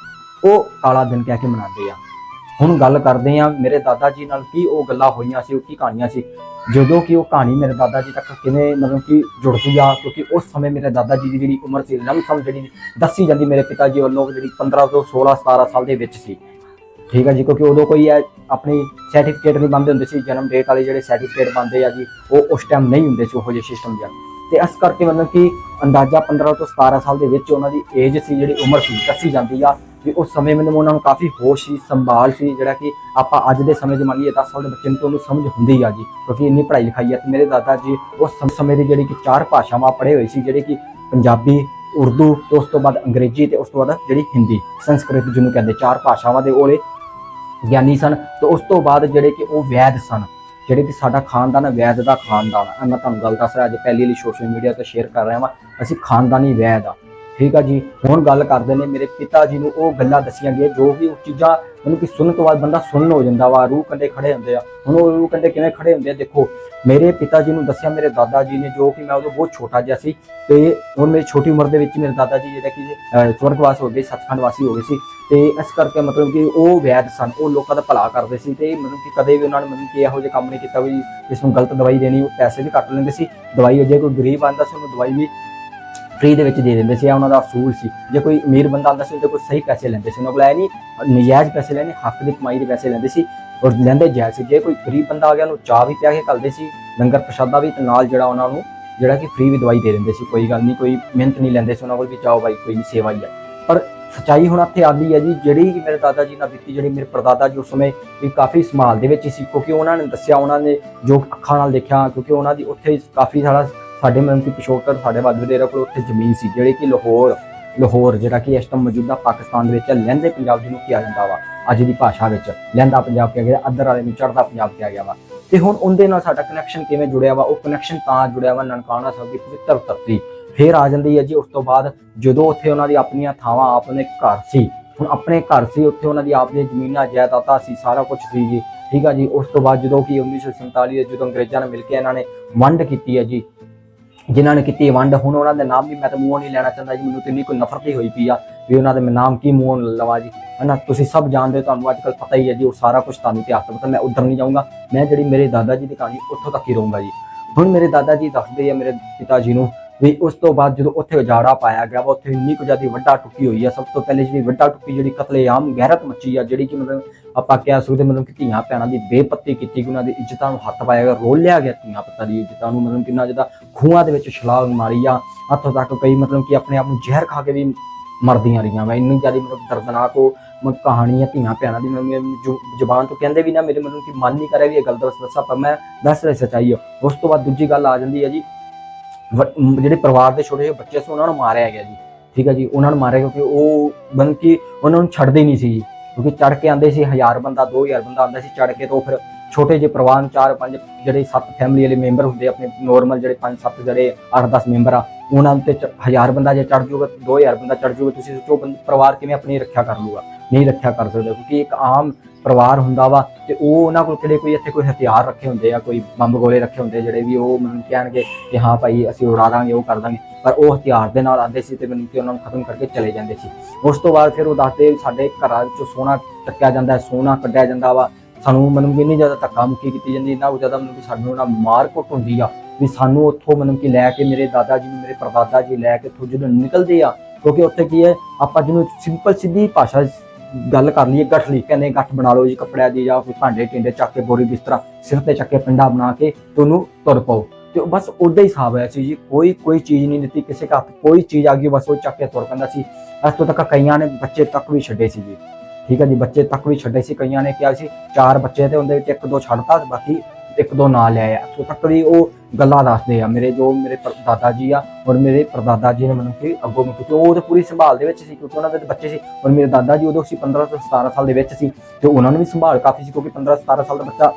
ਉਹ ਕਾਲਾ ਦਿਨ ਕਹਿ ਕੇ ਮਨਾਉਂਦੇ ਆ। ਹੁਣ ਗੱਲ ਕਰਦੇ ਆ ਮੇਰੇ ਦਾਦਾ ਜੀ ਨਾਲ ਕੀ ਉਹ ਗੱਲਾਂ ਹੋਈਆਂ ਸੀ, ਉਹ ਕੀ ਕਹਾਣੀਆਂ ਸੀ। ਜਦੋਂ ਕਿ ਉਹ ਕਹਾਣੀ ਮੇਰੇ ਦਾਦਾ ਜੀ ਤੱਕ ਕਿਵੇਂ ਮਤਲਬ ਕਿ ਜੁੜਦੀ ਆ, ਕਿਉਂਕਿ ਉਸ ਸਮੇਂ ਮੇਰੇ ਦਾਦਾ ਜੀ ਦੀ ਜਿਹੜੀ ਉਮਰ ਸੀ, ਲਮਸਮ ਜਿਹੜੀ ਦੱਸੀ ਜਾਂਦੀ ਮੇਰੇ ਪਿਤਾ ਜੀ ਵੱਲੋਂ ਜਿਹੜੀ 15 ਤੋਂ 16 17 ਸਾਲ ਦੇ ਵਿੱਚ ਸੀ। ਠੀਕ ਹੈ ਜੀ, ਕਿਉਂਕਿ ਉਦੋਂ ਕੋਈ ਇਹ ਆਪਣੀ ਸਰਟੀਫਿਕੇਟ ਨਹੀਂ ਬੰਦੇ ਹੁੰਦੇ ਸੀ, ਜਨਮ ਡੇਟ ਵਾਲੇ ਜਿਹੜੇ ਸਰਟੀਫਿਕੇਟ ਬੰਦੇ ਆ ਜੀ, ਉਹ ਉਸ ਟਾਈਮ ਨਹੀਂ ਹੁੰਦੇ ਸੀ, ਉਹੋ ਜਿਹੇ ਸਿਸਟਮ ਜਾਂ ਤੇ ਇਸ ਕਰਕੇ ਮਤਲਬ ਕਿ ਅੰਦਾਜ਼ਾ 15 ਤੋਂ 17 ਸਾਲ ਦੇ ਵਿੱਚ ਉਹਨਾਂ ਦੀ ਏਜ ਸੀ, ਜਿਹੜੀ ਉਮਰ ਸੀ, ਦੱਸੀ ਜਾਂਦੀ ਆ ਵੀ ਉਸ ਸਮੇਂ ਮੈਨੂੰ ਉਹਨਾਂ ਨੂੰ ਕਾਫੀ ਹੋਸ਼ ਸੀ, ਸੰਭਾਲ ਸੀ, ਜਿਹੜਾ ਕਿ ਆਪਾਂ ਅੱਜ ਦੇ ਸਮੇਂ 'ਚ ਮੰਨ ਲਈਏ 10 ਸਾਲ ਦੇ ਬੱਚੇ ਨੂੰ ਤਾਂ ਉਹਨੂੰ ਸਮਝ ਹੁੰਦੀ ਆ ਜੀ, ਕਿਉਂਕਿ ਇੰਨੀ ਪੜ੍ਹਾਈ ਲਿਖਾਈ ਆ ਤੇ ਮੇਰੇ ਦਾਦਾ ਜੀ ਉਸ ਸਮੇਂ ਦੀ ਜਿਹੜੀ ਕਿ ਚਾਰ ਭਾਸ਼ਾਵਾਂ ਪੜ੍ਹੇ ਹੋਏ ਸੀ, ਜਿਹੜੇ ਕਿ ਪੰਜਾਬੀ, ਉਰਦੂ ਤੇ ਉਸ ਤੋਂ ਬਾਅਦ ਅੰਗਰੇਜ਼ੀ ਤੇ ਉਸ ਤੋਂ ਬਾਅਦ ਜਿਹੜੀ ਹਿੰਦੀ, ਸੰਸਕ੍ਰਿਤ ਜਿਹਨੂੰ ਕਹਿੰਦੇ ਚਾਰ ਭਾਸ਼ਾਵਾਂ ਦੇ ਉਹਲੇ ਗਿਆਨੀ ਸਨ ਤੇ ਉਸ ਤੋਂ ਬਾਅਦ ਜਿਹੜੇ ਕਿ ਉਹ ਵੈਦ ਸਨ। ਜਿਹੜੇ ਕਿ ਸਾਡਾ ਖਾਨਦਾਨ ਹੈ, ਵੈਦ ਦਾ ਖਾਨਦਾਨ ਹੈ। ਮੈਂ ਤੁਹਾਨੂੰ ਗੱਲ ਦੱਸ ਰਿਹਾ, ਅੱਜ ਪਹਿਲੀ ਲਈ ਸੋਸ਼ਲ ਮੀਡੀਆ ਤੇ ਸ਼ੇਅਰ ਕਰ ਰਿਹਾ ਵਾਂ। ਅਸੀਂ ਖਾਨਦਾਨੀ ਵੈਦ ਆ। ਠੀਕ ਆ ਜੀ? ਹੁਣ ਗੱਲ ਕਰਦੇ ਨੇ ਮੇਰੇ ਪਿਤਾ ਜੀ ਨੂੰ, ਉਹ ਗੱਲਾਂ ਦੱਸੀਆਂ ਗਈਆਂ, ਜੋ ਕਿ ਉਹ ਚੀਜ਼ਾਂ ਮੈਨੂੰ ਕਿ ਸੁਣਨ ਤੋਂ ਬਾਅਦ ਬੰਦਾ ਸੁਣਨ ਹੋ ਜਾਂਦਾ ਵਾ, ਰੂਹ ਕੰਡੇ ਖੜੇ ਹੁੰਦੇ ਆ। ਹੁਣ ਉਹ ਰੂਹ ਕੰਡੇ ਕਿਵੇਂ ਖੜੇ ਹੁੰਦੇ ਆ, ਦੇਖੋ, ਮੇਰੇ ਪਿਤਾ ਜੀ ਨੂੰ ਦੱਸਿਆ ਮੇਰੇ ਦਾਦਾ ਜੀ ਨੇ, ਜੋ ਕਿ ਮੈਂ ਉਦੋਂ ਬਹੁਤ ਛੋਟਾ ਜਿਹਾ ਸੀ ਤੇ ਹੁਣ ਮੇਰੀ ਛੋਟੀ ਉਮਰ ਦੇ ਵਿੱਚ ਮੇਰੇ ਦਾਦਾ ਜੀ ਜਿਹੜਾ ਕਿ ਸਵਰਗਵਾਸ ਹੋ ਗਏ, ਸੱਚਖੰਡ ਵਾਸੀ ਹੋ ਗਏ ਸੀ ਤੇ ਇਸ ਕਰਕੇ ਮਤਲਬ ਕਿ ਉਹ ਵੈਦ ਸਨ, ਉਹ ਲੋਕਾਂ ਦਾ ਭਲਾ ਕਰਦੇ ਸੀ ਤੇ ਮਤਲਬ ਕਿ ਕਦੇ ਵੀ ਉਹਨਾਂ ਨੇ ਮਤਲਬ ਕਿ ਇਹੋ ਜਿਹੇ ਕੰਮ ਨਹੀਂ ਕੀਤਾ ਵੀ ਇਸ ਨੂੰ ਗਲਤ ਦਵਾਈ ਦੇਣੀ, ਉਹ ਪੈਸੇ ਵੀ ਕੱਟ ਲੈਂਦੇ ਸੀ, ਦਵਾਈ ਜੇ ਕੋਈ ਗਰੀਬ ਆਂਦਾ ਸੀ, ਉਹਨੂੰ ਦਵਾਈ ਵੀ ਫ੍ਰੀ ਦੇ ਵਿੱਚ ਦੇ ਦਿੰਦੇ ਸੀ ਇਹ ਉਹਨਾਂ ਦਾ ਅਸੂਲ ਸੀ। ਜੇ ਕੋਈ ਅਮੀਰ ਬੰਦਾ ਆਉਂਦਾ ਸੀ, ਉਹਦੇ ਕੋਲ ਸਹੀ ਪੈਸੇ ਲੈਂਦੇ ਸੀ। ਉਹਨਾਂ ਕੋਲ ਐ ਨਹੀਂ, ਨਜਾਇਜ਼ ਪੈਸੇ ਲੈਣੇ, ਹੱਕ ਦੀ ਕਮਾਈ ਦੇ ਪੈਸੇ ਲੈਂਦੇ ਸੀ ਔਰ ਲੈਂਦੇ ਜਾਇਜ਼ ਸੀ। ਜੇ ਕੋਈ ਗਰੀਬ ਬੰਦਾ ਆ ਗਿਆ, ਉਹਨੂੰ ਚਾਹ ਵੀ ਪਿਆ ਕੇ ਕਰਦੇ ਸੀ, ਲੰਗਰ ਪ੍ਰਸ਼ਾਦਾ ਵੀ ਤੇ ਨਾਲ ਜਿਹੜਾ ਉਹਨਾਂ ਨੂੰ, ਜਿਹੜਾ ਕਿ ਫ੍ਰੀ ਵੀ ਦਵਾਈ ਦੇ ਦਿੰਦੇ ਸੀ। ਕੋਈ ਗੱਲ ਨਹੀਂ, ਕੋਈ ਮਿਹਨਤ ਨਹੀਂ ਲੈਂਦੇ ਸੀ ਉਹਨਾਂ ਕੋਲ ਵੀ, ਚਾਹੋ ਬਾਈ, ਕੋਈ ਨਹੀਂ ਸੇਵਾ ਹੀ ਹੈ ਪਰ ਸਚਾਈ ਹੁਣ ਇੱਥੇ ਆਉਂਦੀ ਹੈ ਜੀ, ਜਿਹੜੀ ਕਿ ਮੇਰੇ ਦਾਦਾ ਜੀ ਨਾਲ ਬੀਤੀ, ਜਿਹੜੀ ਮੇਰੇ ਪਰਦਾਦਾ ਜੀ ਉਸ ਸਮੇਂ ਵੀ ਕਾਫੀ ਸੰਭਾਲ ਦੇ ਵਿੱਚ ਹੀ ਸੀ, ਕਿਉਂਕਿ ਉਹਨਾਂ ਨੇ ਦੱਸਿਆ, ਉਹਨਾਂ ਨੇ ਜੋ ਅੱਖਾਂ ਨਾਲ ਦੇਖਿਆ, ਕਿਉਂਕਿ ਉਹਨਾਂ ਦੀ ਉੱਥੇ ਕਾਫੀ ਸਾਰਾ ਸਾਡੇ ਮਤਲਬ ਕਿ ਪਿਛੋਕੜ ਸਾਡੇ ਵੱਧ ਵਡੇਰਾ ਕੋਲ ਉੱਥੇ ਜ਼ਮੀਨ ਸੀ ਜਿਹੜੀ ਕਿ ਲਾਹੌਰ ਲਾਹੌਰ ਜਿਹੜਾ ਕਿ ਇਸ ਟਾਈਮ ਮੌਜੂਦਾ ਪਾਕਿਸਤਾਨ ਦੇ ਵਿੱਚ ਹੈ, ਲਹਿੰਦੇ ਪੰਜਾਬ ਜਿਹਨੂੰ ਕਿਹਾ ਜਾਂਦਾ ਵਾ ਅੱਜ ਦੀ ਭਾਸ਼ਾ ਵਿੱਚ ਲਹਿੰਦਾ ਪੰਜਾਬ ਕਿਹਾ ਗਿਆ ਅੱਧਰ ਵਾਲੇ ਨੂੰ ਚੜ੍ਹਦਾ ਪੰਜਾਬ ਕਿਹਾ ਗਿਆ ਵਾ। ਤੇ ਹੁਣ ਉਹਦੇ ਨਾਲ ਸਾਡਾ ਕਨੈਕਸ਼ਨ ਕਿਵੇਂ ਜੁੜਿਆ ਵਾ? ਉਹ ਕਨੈਕਸ਼ਨ ਤਾਂ ਜੁੜਿਆ ਵਾ ਨਨਕਾਣਾ ਸਾਹਿਬ ਦੀ ਪਵਿੱਤਰ ਧਰਤੀ। ਫੇਰ ਆ ਜਾਂਦੀ ਹੈ ਜੀ ਉਸ ਤੋਂ ਬਾਅਦ ਜਦੋਂ ਉੱਥੇ ਉਹਨਾਂ ਦੀ ਆਪਣੀਆਂ ਥਾਵਾਂ ਆਪਣੇ ਘਰ ਸੀ ਹੁਣ ਆਪਣੇ ਘਰ ਸੀ ਉੱਥੇ ਉਹਨਾਂ ਦੀ ਆਪ ਆਪਣੀਆਂ ਜ਼ਮੀਨਾਂ ਜਾਇਦਾਦਾਂ ਸੀ ਸਾਰਾ ਕੁਝ ਸੀ ਜੀ। ਠੀਕ ਆ ਜੀ ਉਸ ਤੋਂ ਬਾਅਦ ਜਦੋਂ ਕਿ 1947 ਦੇ ਜਦੋਂ ਅੰਗਰੇਜ਼ਾਂ ਨਾਲ ਮਿਲ ਕੇ ਇਹਨਾਂ ਨੇ ਵੰਡ ਕੀਤੀ ਹੈ ਜੀ ਜਿਨ੍ਹਾਂ ਨੇ ਕੀਤੀ ਵੰਡ, ਹੁਣ ਉਹਨਾਂ ਦੇ ਨਾਮ ਵੀ ਮੈਂ ਤਾਂ ਮੂੰਹੋਂ ਨਹੀਂ ਲੈਣਾ ਚਾਹੁੰਦਾ ਜੀ, ਮੈਨੂੰ ਤੇ ਇੰਨੀ ਕੋਈ ਨਫ਼ਰਤ ਹੀ ਹੋਈ ਪਈ ਆ ਵੀ ਉਹਨਾਂ ਦੇ ਮੈਂ ਨਾਮ ਕੀ ਮੂੰਹੋਂ ਲਵਾ ਜੀ। ਹਨਾ, ਤੁਸੀਂ ਸਭ ਜਾਣਦੇ ਹੋ, ਤੁਹਾਨੂੰ ਅੱਜ ਕੱਲ ਪਤਾ ਹੀ ਹੈ ਜੀ, ਉਹ ਸਾਰਾ ਕੁਝ ਤੁਹਾਨੂੰ ਇਤਿਹਾਸ ਤੋਂ ਪਤਾ, ਮੈਂ ਉਧਰ ਨਹੀਂ ਜਾਊਂਗਾ। ਮੈਂ ਜਿਹੜੀ ਮੇਰੇ ਦਾਦਾ ਜੀ ਦੀ ਕਹਾਣੀ ਉੱਥੋਂ ਤੱਕ ਹੀ ਰਹੂੰਗਾ ਜੀ। ਹੁਣ ਮੇਰੇ ਦਾਦਾ ਜੀ ਦੱਸਦੇ ਆ, ਮੇਰੇ ਪਿਤਾ ਜੀ ਨੂੰ ਵੀ ਉਸ ਤੋਂ ਬਾਅਦ ਜਦੋਂ ਉੱਥੇ ਉਜਾੜਾ ਪਾਇਆ ਗਿਆ ਵਾ, ਉੱਥੇ ਇੰਨੀ ਕੁ ਜ਼ਿਆਦਾ ਵੱਡਾ ਟੁੱਕੀ ਹੋਈ ਆ। ਸਭ ਤੋਂ ਪਹਿਲੇ ਜਿਹੜੀ ਵੱਡਾ ਟੁੱਕੀ, ਜਿਹੜੀ ਕਤਲੇਆਮ ਗਹਿਰਤ ਮੱਚੀ ਆ, ਜਿਹੜੀ ਕਿ ਮਤਲਬ ਆਪਾਂ ਕਹਿ ਸਕਦੇ ਮਤਲਬ ਕਿ ਧੀਆਂ ਭੈਣਾਂ ਦੀ ਬੇਪੱਤੀ ਕੀਤੀ ਕਿ ਉਹਨਾਂ ਦੀ ਇੱਜ਼ਤਾਂ ਨੂੰ ਹੱਥ ਪਾਇਆ ਗਿਆ, ਰੋਲ ਲਿਆ ਗਿਆ ਧੀਆਂ ਪੁੱਤਾਂ ਦੀ ਇੱਜ਼ਤਾਂ ਨੂੰ, ਮਤਲਬ ਕਿੰਨਾ ਜ਼ਿਆਦਾ ਖੂਹਾਂ ਦੇ ਵਿੱਚ ਛਲਾਂਗ ਮਾਰੀ ਆ। ਹੱਥੋਂ ਤੱਕ ਕਈ ਮਤਲਬ ਕਿ ਆਪਣੇ ਆਪ ਨੂੰ ਜ਼ਹਿਰ ਖਾ ਕੇ ਵੀ ਮਰਦੀਆਂ ਰਹੀਆਂ ਵਾ। ਇੰਨੀ ਜ਼ਿਆਦਾ ਮਤਲਬ ਦਰਦਨਾਕ ਉਹ ਮ- ਕਹਾਣੀ ਹੈ ਧੀਆਂ ਭੈਣਾਂ ਦੀ। ਮੈਨੂੰ ਜ਼ੁਬਾਨ ਤੋਂ ਕਹਿੰਦੇ ਵੀ ਨਾ, ਮੇਰੇ ਮਤਲਬ ਕਿ ਮਨ ਨਹੀਂ ਕਰਿਆ ਵੀ ਇਹ ਗੱਲ ਦੱਸ ਦੱਸਾਂ, ਪਰ ਮੈਂ ਦੱਸ ਰਿਹਾ ਸੱਚਾਈ ਆ। ਉਸ ਤੋਂ ਬਾਅਦ ਦੂਜੀ ਗੱਲ ਆ ਜਾਂਦੀ ਹੈ ਜੀ ਜਿਹੜੇ ਪਰਿਵਾਰ ਦੇ ਛੋਟੇ ਜਿਹੇ ਬੱਚੇ ਸੀ, ਉਹਨਾਂ ਨੂੰ ਮਾਰਿਆ ਗਿਆ ਜੀ। ਠੀਕ ਹੈ ਜੀ, ਉਹਨਾਂ ਨੂੰ ਮਾਰਿਆ ਕਿਉਂਕਿ ਉਹ ਮਤਲਬ ਕਿ ਉਹਨਾਂ ਨੂੰ ਛੱਡਦੇ ਨਹੀਂ ਸੀ ਜੀ। ਕਿਉਂਕਿ ਚੜ ਕੇ ਆਂਦੇ ਸੀ 1000 ਬੰਦਾ 2000 ਬੰਦਾ ਆਂਦਾ ਸੀ ਚੜ ਕੇ, ਤੋਂ ਫਿਰ ਛੋਟੇ ਜਿਹੇ ਪਰਿਵਾਰ ਨੂੰ ਚਾਰ ਪੰਜ ਜਿਹੜੇ ਸੱਤ ਫੈਮਿਲੀ ਵਾਲੇ ਮੈਂਬਰ ਹੁੰਦੇ ਆਪਣੇ ਨੋਰਮਲ ਜਿਹੜੇ ਪੰਜ ਸੱਤ ਜਿਹੜੇ 8-10 ਮੈਂਬਰ ਆ, ਉਹਨਾਂ ਤੇ 1000 ਬੰਦਾ ਜੇ ਚੜ ਜਾਊਗਾ 2000 ਬੰਦਾ ਚੜ ਜੂਗਾ, ਤੁਸੀਂ ਸੋਚੋ ਬੰਦ- ਪਰਿਵਾਰ ਕਿਵੇਂ ਆਪਣੀ ਰੱਖਿਆ ਕਰ ਲੂਗਾ। ਨਹੀਂ ਰੱਖਿਆ ਕਰ ਸਕਦਾ, ਕਿਉਂਕਿ ਇੱਕ ਆਮ ਪਰਿਵਾਰ ਹੁੰਦਾ ਵਾ ਤੇ ਉਹ ਉਹਨਾਂ ਕੋਲ ਕਿਹੜੇ ਕੋਈ ਇੱਥੇ ਕੋਈ ਹਥਿਆਰ ਰੱਖੇ ਹੁੰਦੇ ਆ, ਕੋਈ ਬੰਬ ਗੋਲੇ ਰੱਖੇ ਹੁੰਦੇ ਆ, ਜਿਹੜੇ ਵੀ ਉਹ ਮੈਨੂੰ ਕਹਿਣਗੇ ਕਿ ਹਾਂ ਭਾਈ ਅਸੀਂ ਉਡਾ ਦਾਂਗੇ, ਉਹ ਕਰ ਦਾਂਗੇ। ਪਰ ਉਹ ਹਥਿਆਰ ਦੇ ਨਾਲ ਆਉਂਦੇ ਸੀ ਤੇ ਮੈਨੂੰ ਕਿ ਉਹਨਾਂ ਨੂੰ ਖਤਮ ਕਰਕੇ ਚਲੇ ਜਾਂਦੇ ਸੀ। ਉਸ ਤੋਂ ਬਾਅਦ ਫਿਰ ਉਹ ਦੱਸਦੇ ਵੀ ਸਾਡੇ ਘਰਾਂ ਵਿੱਚੋਂ ਸੋਨਾ ਚੱਕਿਆ ਜਾਂਦਾ ਹੈ, ਸੋਨਾ ਕੱਢਿਆ ਜਾਂਦਾ ਵਾ। ਸਾਨੂੰ ਮਤਲਬ ਕਿ ਇੰਨੀ ਜ਼ਿਆਦਾ ਧੱਕਾ ਮੁੱਕੀ ਕੀਤੀ ਜਾਂਦੀ, ਇੰਨਾ ਕੁ ਜ਼ਿਆਦਾ ਮਤਲਬ ਕਿ ਸਾਨੂੰ ਨਾ ਮਾਰ ਕੁੱਟ ਹੁੰਦੀ ਆ ਵੀ ਸਾਨੂੰ ਉੱਥੋਂ ਮਤਲਬ ਕਿ ਲੈ ਕੇ ਮੇਰੇ ਦਾਦਾ ਜੀ ਨੂੰ ਮੇਰੇ ਪਰਦਾਦਾ ਜੀ ਲੈ ਕੇ ਉੱਥੋਂ ਜਦੋਂ ਨਿਕਲਦੇ ਆ, ਕਿਉਂਕਿ ਉੱਥੇ ਕੀ ਹੈ, ਆਪਾਂ ਜਿਹਨੂੰ ਸਿੰਪਲ ਸਿੱਧੀ ਭਾਸ਼ਾ ਗੱਲ ਕਰ ਲਈਏ, ਗੱਠ ਲਈ ਕਹਿੰਦੇ, ਗੱਠ ਬਣਾ ਲਓ ਜੀ ਕੱਪੜਿਆਂ ਦੀ ਜਾਂ ਕੋਈ ਭਾਂਡੇ ਟਿੰਡੇ ਚੱਕ ਕੇ ਬੋਰੀ ਬਿਸਤਰਾ, ਸਿਰ ਤੇ ਚੱਕ ਕੇ ਪਿੰਡਾ ਬਣਾ ਕੇ ਤੇ ਉਹਨੂੰ ਤੁਰ ਪਾਓ। ਤੇ ਬਸ ਉਦਾਂ ਹੀ ਹਿਸਾਬ ਹੋਇਆ ਸੀ ਜੀ, ਕੋਈ ਕੋਈ ਚੀਜ਼ ਨਹੀਂ ਦਿੱਤੀ ਕਿਸੇ ਘਰ ਕੋਈ ਚੀਜ਼ ਆ ਗਈ, ਬਸ ਉਹ ਚੱਕ ਕੇ ਤੁਰ ਪੈਂਦਾ ਸੀ। ਇਸ ਤੋਂ ਤੱਕ ਕਈਆਂ ਨੇ ਬੱਚੇ ਤੱਕ ਵੀ ਛੱਡੇ ਸੀ ਜੀ। ਠੀਕ ਹੈ ਜੀ, ਬੱਚੇ ਤੱਕ ਵੀ ਛੱਡੇ ਸੀ, ਕਈਆਂ ਨੇ ਕਿਹਾ ਸੀ, ਚਾਰ ਬੱਚੇ ਤੇ ਉਹਦੇ ਵਿੱਚ ਇੱਕ ਦੋ ਛੱਡਤਾ ਤੇ ਬਾਕੀ ਇੱਕ ਦੋ ਨਾਂ ਲਿਆਏ ਆ। ਇੱਥੋਂ ਤੱਕ ਵੀ ਉਹ ਗੱਲਾਂ ਦੱਸਦੇ ਆ। ਮੇਰੇ ਜੋ ਮੇਰੇ ਪਰ- ਦਾਦਾ ਜੀ ਆ ਔਰ ਮੇਰੇ ਪਰਦਾਦਾ ਜੀ ਨੇ ਮੈਨੂੰ ਕਿ ਅੱਗੋਂ ਮੈਨੂੰ ਕਿਉਂਕਿ ਉਹ ਤਾਂ ਪੂਰੀ ਸੰਭਾਲ ਦੇ ਵਿੱਚ ਸੀ ਕਿਉਂਕਿ ਉਹਨਾਂ ਦੇ ਬੱਚੇ ਸੀ ਔਰ ਮੇਰੇ ਦਾਦਾ ਜੀ ਉਦੋਂ ਸੀ 15 ਤੋਂ 17 ਸਾਲ ਦੇ ਵਿੱਚ ਸੀ ਤੇ ਉਹਨਾਂ ਨੂੰ ਵੀ ਸੰਭਾਲ ਕਾਫੀ ਸੀ ਕਿਉਂਕਿ 15 17 ਸਾਲ ਦਾ ਬੱਚਾ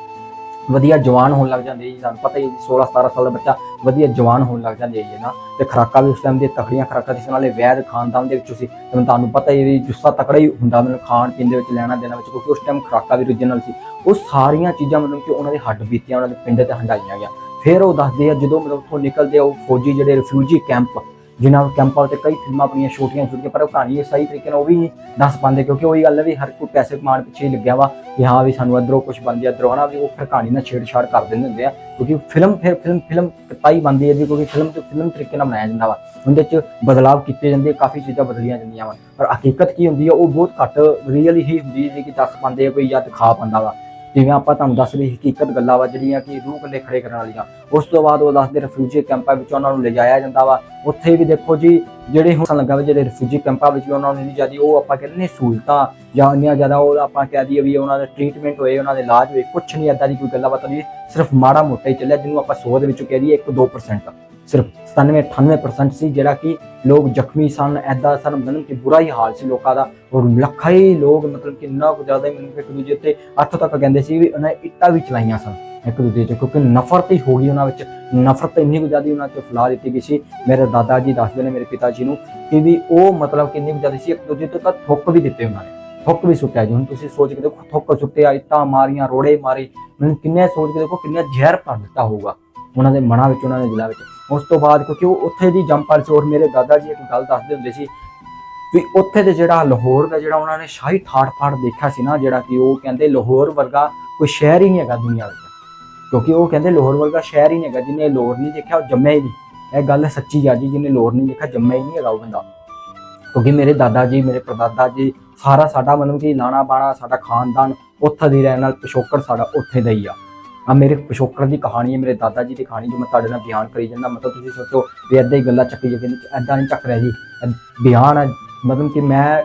ਵਧੀਆ ਜਵਾਨ ਹੋਣ ਲੱਗ ਜਾਂਦੇ ਜੀ ਸਾਨੂੰ ਪਤਾ ਹੀ ਹੈ ਜੀ 16 17 ਸਾਲ ਦਾ ਬੱਚਾ ਵਧੀਆ ਜਵਾਨ ਹੋਣ ਲੱਗ ਜਾਂਦੇ ਜੀ ਨਾ। ਤੇ ਖਰਾਕਾਂ ਵੀ ਉਸ ਟਾਈਮ ਦੇ ਤਕੜੀਆਂ ਖਰਾਕਾਂ ਸੀ, ਨਾਲੇ ਵੈਦ ਖਾਨਦਾਨ ਦੇ ਵਿੱਚੋਂ ਸੀ। ਤੇ ਤੁਹਾਨੂੰ ਪਤਾ ਹੀ ਜੁੱਸਾ ਤਕੜਾ ਹੀ ਹੁੰਦਾ ਮਤਲਬ ਖਾਣ ਪੀਣ ਦੇ ਵਿੱਚ, ਲੈਣਾ ਦੇਣਾ ਵਿੱਚ, ਕਿਉਂਕਿ ਉਸ ਟਾਈਮ ਖਰਾਕਾਂ ਵੀ original ਸੀ। ਉਹ ਸਾਰੀਆਂ ਚੀਜ਼ਾਂ ਮਤਲਬ ਕਿ ਉਹਨਾਂ ਦੇ ਹੱਡ ਬੀਤੀਆਂ, ਉਹਨਾਂ ਦੇ ਪਿੰਡ ਤੇ ਹੰਡਾਈਆਂ ਗਿਆ। ਫਿਰ ਉਹ ਦੱਸਦੇ ਆ, ਜਦੋਂ ਮਤਲਬ ਉੱਥੋਂ ਨਿਕਲਦੇ ਆ, ਉਹ ਫੌਜੀ ਜਿਹੜੇ ਰਿਫਿਊਜੀ ਕੈਂਪ ਜਿਨ੍ਹਾਂ ਕੈਂਪਾਂ ਤੇ ਕਈ ਫਿਲਮਾਂ ਆਪਣੀਆਂ ਛੋਟੀਆਂ ਛੋਟੀਆਂ ਪਰ ਉਹ ਕਹਾਣੀ ਸਹੀ ਤਰੀਕੇ ਨਾਲ ਉਹ ਵੀ ਨਹੀਂ ਦੱਸ ਪਾਉਂਦੇ ਕਿਉਂਕਿ ਉਹੀ ਗੱਲ ਹੈ ਵੀ ਹਰ ਕੋਈ ਪੈਸੇ ਕਮਾਉਣ ਪਿੱਛੇ ਹੀ ਲੱਗਿਆ ਵਾ ਕਿ ਹਾਂ ਵੀ ਸਾਨੂੰ ਇੱਧਰੋਂ ਕੁਝ ਬਣ ਗਿਆ ਇੱਧਰੋਂ ਨਾ ਵੀ ਉਹ ਫਿਰ ਕਹਾਣੀ ਨਾਲ ਛੇੜਛਾੜ ਕਰ ਦਿੰਦੇ ਹੁੰਦੇ ਆ ਕਿਉਂਕਿ ਫਿਲਮ ਫਿਰ ਫਿਲਮ ਫਿਲਮ ਤਾਈ ਬਣਦੀ ਹੈ ਜੀ ਕਿਉਂਕਿ ਫਿਲਮ ਤੇ ਫਿਲਮ ਤਰੀਕੇ ਨਾਲ ਬਣਾਇਆ ਜਾਂਦਾ ਵਾ ਉਹਦੇ ਚ ਬਦਲਾਵ ਕੀਤੇ ਜਾਂਦੇ ਆ, ਕਾਫੀ ਚੀਜ਼ਾਂ ਬਦਲੀਆਂ ਜਾਂਦੀਆਂ ਵਾ ਪਰ ਹਕੀਕਤ ਕੀ ਹੁੰਦੀ ਹੈ ਉਹ ਬਹੁਤ ਘੱਟ ਰੀਅਲ ਹੀ ਹੁੰਦੀ ਹੈ ਜੀ ਕਿ ਦੱਸ ਪਾਉਂਦੇ ਆ ਕੋਈ ਜਾਂ ਦਿਖਾ ਪਾਉਂਦਾ ਵਾ। ਜਿਵੇਂ ਆਪਾਂ ਤੁਹਾਨੂੰ ਦੱਸ ਰਹੀ ਹਕੀਕਤ ਗੱਲਾਂ ਵਾ ਜਿਹੜੀਆਂ ਕਿ ਰੂਹ ਕੰਡੇ ਖੜੇ ਕਰਨ ਵਾਲੀਆਂ। ਉਸ ਤੋਂ ਬਾਅਦ ਉਹ ਦੱਸਦੇ ਰਿਫਿਊਜੀ ਕੈਂਪਾਂ ਵਿੱਚ ਉਹਨਾਂ ਨੂੰ ਲਿਜਾਇਆ ਜਾਂਦਾ ਵਾ। ਉੱਥੇ ਵੀ ਦੇਖੋ ਜੀ, ਜਿਹੜੇ ਹੁਣ ਲੱਗਾ ਵਾ ਜਿਹੜੇ ਰਿਫਿਊਜੀ ਕੈਂਪਾਂ ਵਿੱਚ ਵੀ ਉਹਨਾਂ ਨੂੰ ਨਹੀਂ ਜਿਆਦੀ ਉਹ ਆਪਾਂ ਕਹਿੰਦੇ ਨੇ ਸਹੂਲਤਾਂ ਜਾਂ ਇੰਨੀਆਂ ਜ਼ਿਆਦਾ ਉਹ ਆਪਾਂ ਕਹਿ ਦਈਏ ਵੀ ਉਹਨਾਂ ਦਾ ਟ੍ਰੀਟਮੈਂਟ ਹੋਏ, ਉਹਨਾਂ ਦੇ ਇਲਾਜ ਹੋਏ ਕੁਝ ਨਹੀਂ ਏਦਾਂ ਦੀ ਕੋਈ ਗੱਲਾਂ ਬਾਤ ਨਹੀਂ, ਸਿਰਫ ਮਾੜਾ ਮੋਟਾ ਹੀ ਚੱਲਿਆ, ਜਿਹਨੂੰ ਆਪਾਂ 100 ਦੇ ਵਿੱਚੋਂ ਕਹਿ ਦਈਏ 1-2% ਸਿਰਫ 97 98% ਸੀ, ਜਿਹੜਾ ਕਿ ਲੋਕ ਜ਼ਖਮੀ ਸਨ ਐਦਾਂ ਸਨ, ਮਤਲਬ ਕਿ ਬੁਰਾ ਹੀ ਹਾਲ ਸੀ ਲੋਕਾਂ ਦਾ ਔਰ ਲੱਖਾਂ ਹੀ ਲੋਕ ਮਤਲਬ ਕਿ ਇੰਨਾ ਕੁ ਜ਼ਿਆਦਾ ਮੈਨੂੰ ਇੱਕ ਦੂਜੇ ਤੇ ਅੱਠ ਤੱਕ ਕਹਿੰਦੇ ਸੀ ਵੀ ਉਹਨਾਂ ਨੇ ਇੱਟਾਂ ਵੀ ਚਲਾਈਆਂ ਸਨ, ਇੱਕ ਦੂਜੇ ਤੇ ਕਿਉਂਕਿ ਨਫ਼ਰਤ ਹੀ ਹੋ ਗਈ ਉਹਨਾਂ ਵਿੱਚ, ਨਫ਼ਰਤ ਇੰਨੀ ਕੁ ਜ਼ਿਆਦਾ ਉਹਨਾਂ ਤੇ ਫੈਲਾ ਦਿੱਤੀ ਗਈ ਸੀ। ਮੇਰੇ ਦਾਦਾ ਜੀ ਦੱਸਦੇ ਨੇ ਮੇਰੇ ਪਿਤਾ ਜੀ ਨੂੰ ਕਿ ਵੀ ਉਹ ਮਤਲਬ ਕਿ ਇੰਨੀ ਕੁ ਜ਼ਿਆਦਾ ਸੀ, ਇੱਕ ਦੂਜੇ ਤੋਂ ਤਾਂ ਥੁੱਕ ਵੀ ਦਿੱਤੇ ਉਹਨਾਂ ਨੇ, ਥੁੱਕ ਵੀ ਸੁੱਟਿਆ ਜੀ। ਹੁਣ ਤੁਸੀਂ ਸੋਚ ਕੇ ਦੇਖੋ, ਥੁੱਕ ਸੁੱਟਿਆ, ਇੱਟਾਂ ਮਾਰੀਆਂ, ਰੋੜੇ ਮਾਰੇ ਮੈਨੂੰ ਕਿੰਨੇ ਸੋਚ ਕੇ ਦੇਖੋ, ਕਿੰਨਾ ਜ਼ਹਿਰ ਭਰ ਦਿੱਤਾ ਹੋਊਗਾ। ਉਹਨਾਂ ਦੇ ਮਨਾਂ ਵਿੱਚ, ਉਹਨਾਂ ਦੇ ਦਿਲਾਂ ਵਿੱਚ। ਉਸ ਤੋਂ ਬਾਅਦ ਕਿਉਂਕਿ ਉਹ ਉੱਥੇ ਦੀ ਜੰਪਲ ਸੀ ਔਰ ਮੇਰੇ ਦਾਦਾ ਜੀ ਇੱਕ ਗੱਲ ਦੱਸਦੇ ਹੁੰਦੇ ਸੀ ਵੀ ਉੱਥੇ ਦੇ ਜਿਹੜਾ ਲਾਹੌਰ ਦਾ ਜਿਹੜਾ ਉਹਨਾਂ ਨੇ ਸ਼ਾਹੀ ਠਾੜ ਫਾੜ ਦੇਖਿਆ ਸੀ ਨਾ, ਜਿਹੜਾ ਕਿ ਉਹ ਕਹਿੰਦੇ ਲਾਹੌਰ ਵਰਗਾ ਕੋਈ ਸ਼ਹਿਰ ਹੀ ਨਹੀਂ ਹੈਗਾ ਦੁਨੀਆ ਵਿੱਚ। ਕਿਉਂਕਿ ਉਹ ਕਹਿੰਦੇ ਲਾਹੌਰ ਵਰਗਾ ਸ਼ਹਿਰ ਹੀ ਨਹੀਂ ਹੈਗਾ ਜਿਹਨੇ ਲਾਹੌਰ ਨਹੀਂ ਦੇਖਿਆ, ਉਹ ਜੰਮਿਆ ਹੀ ਨਹੀਂ। ਇਹ ਗੱਲ ਸੱਚੀ ਆ ਜੀ ਜਿਹਨੇ ਲਾਹੌਰ ਨਹੀਂ ਦੇਖਿਆ, ਜੰਮਿਆ ਹੀ ਨਹੀਂ ਹੈਗਾ ਉਹ ਬੰਦਾ। ਕਿਉਂਕਿ ਮੇਰੇ ਦਾਦਾ ਜੀ, ਮੇਰੇ ਪਰਦਾਦਾ ਜੀ, ਸਾਰਾ ਸਾਡਾ ਮਤਲਬ ਕਿ ਲਾਣਾ ਬਾਣਾ ਸਾਡਾ ਖਾਨਦਾਨ, ਉੱਥੇ ਦੀ ਰਹਿਣ ਨਾਲ ਪਿਛੋਕੜ ਸਾਡਾ ਉੱਥੇ ਦਾ ਹੀ ਆ। ਆ ਮੇਰੇ ਪਿਛੋਕੜ ਦੀ ਕਹਾਣੀ ਹੈ, ਮੇਰੇ ਦਾਦਾ ਜੀ ਦੀ ਕਹਾਣੀ ਜੋ ਮੈਂ ਤੁਹਾਡੇ ਨਾਲ ਬਿਆਨ ਕਰੀ ਜਾਂਦਾ, ਮਤਲਬ ਤੁਸੀਂ ਸੋਚੋ ਵੀ ਏਦਾਂ ਹੀ ਗੱਲਾਂ ਚੱਕੀ ਜਾਂਦੇ ਨੇ, ਏਦਾਂ ਨਹੀਂ ਚੱਕ ਰਿਹਾ ਜੀ। ਬਿਆਨ ਹੈ, ਮਤਲਬ ਕਿ ਮੈਂ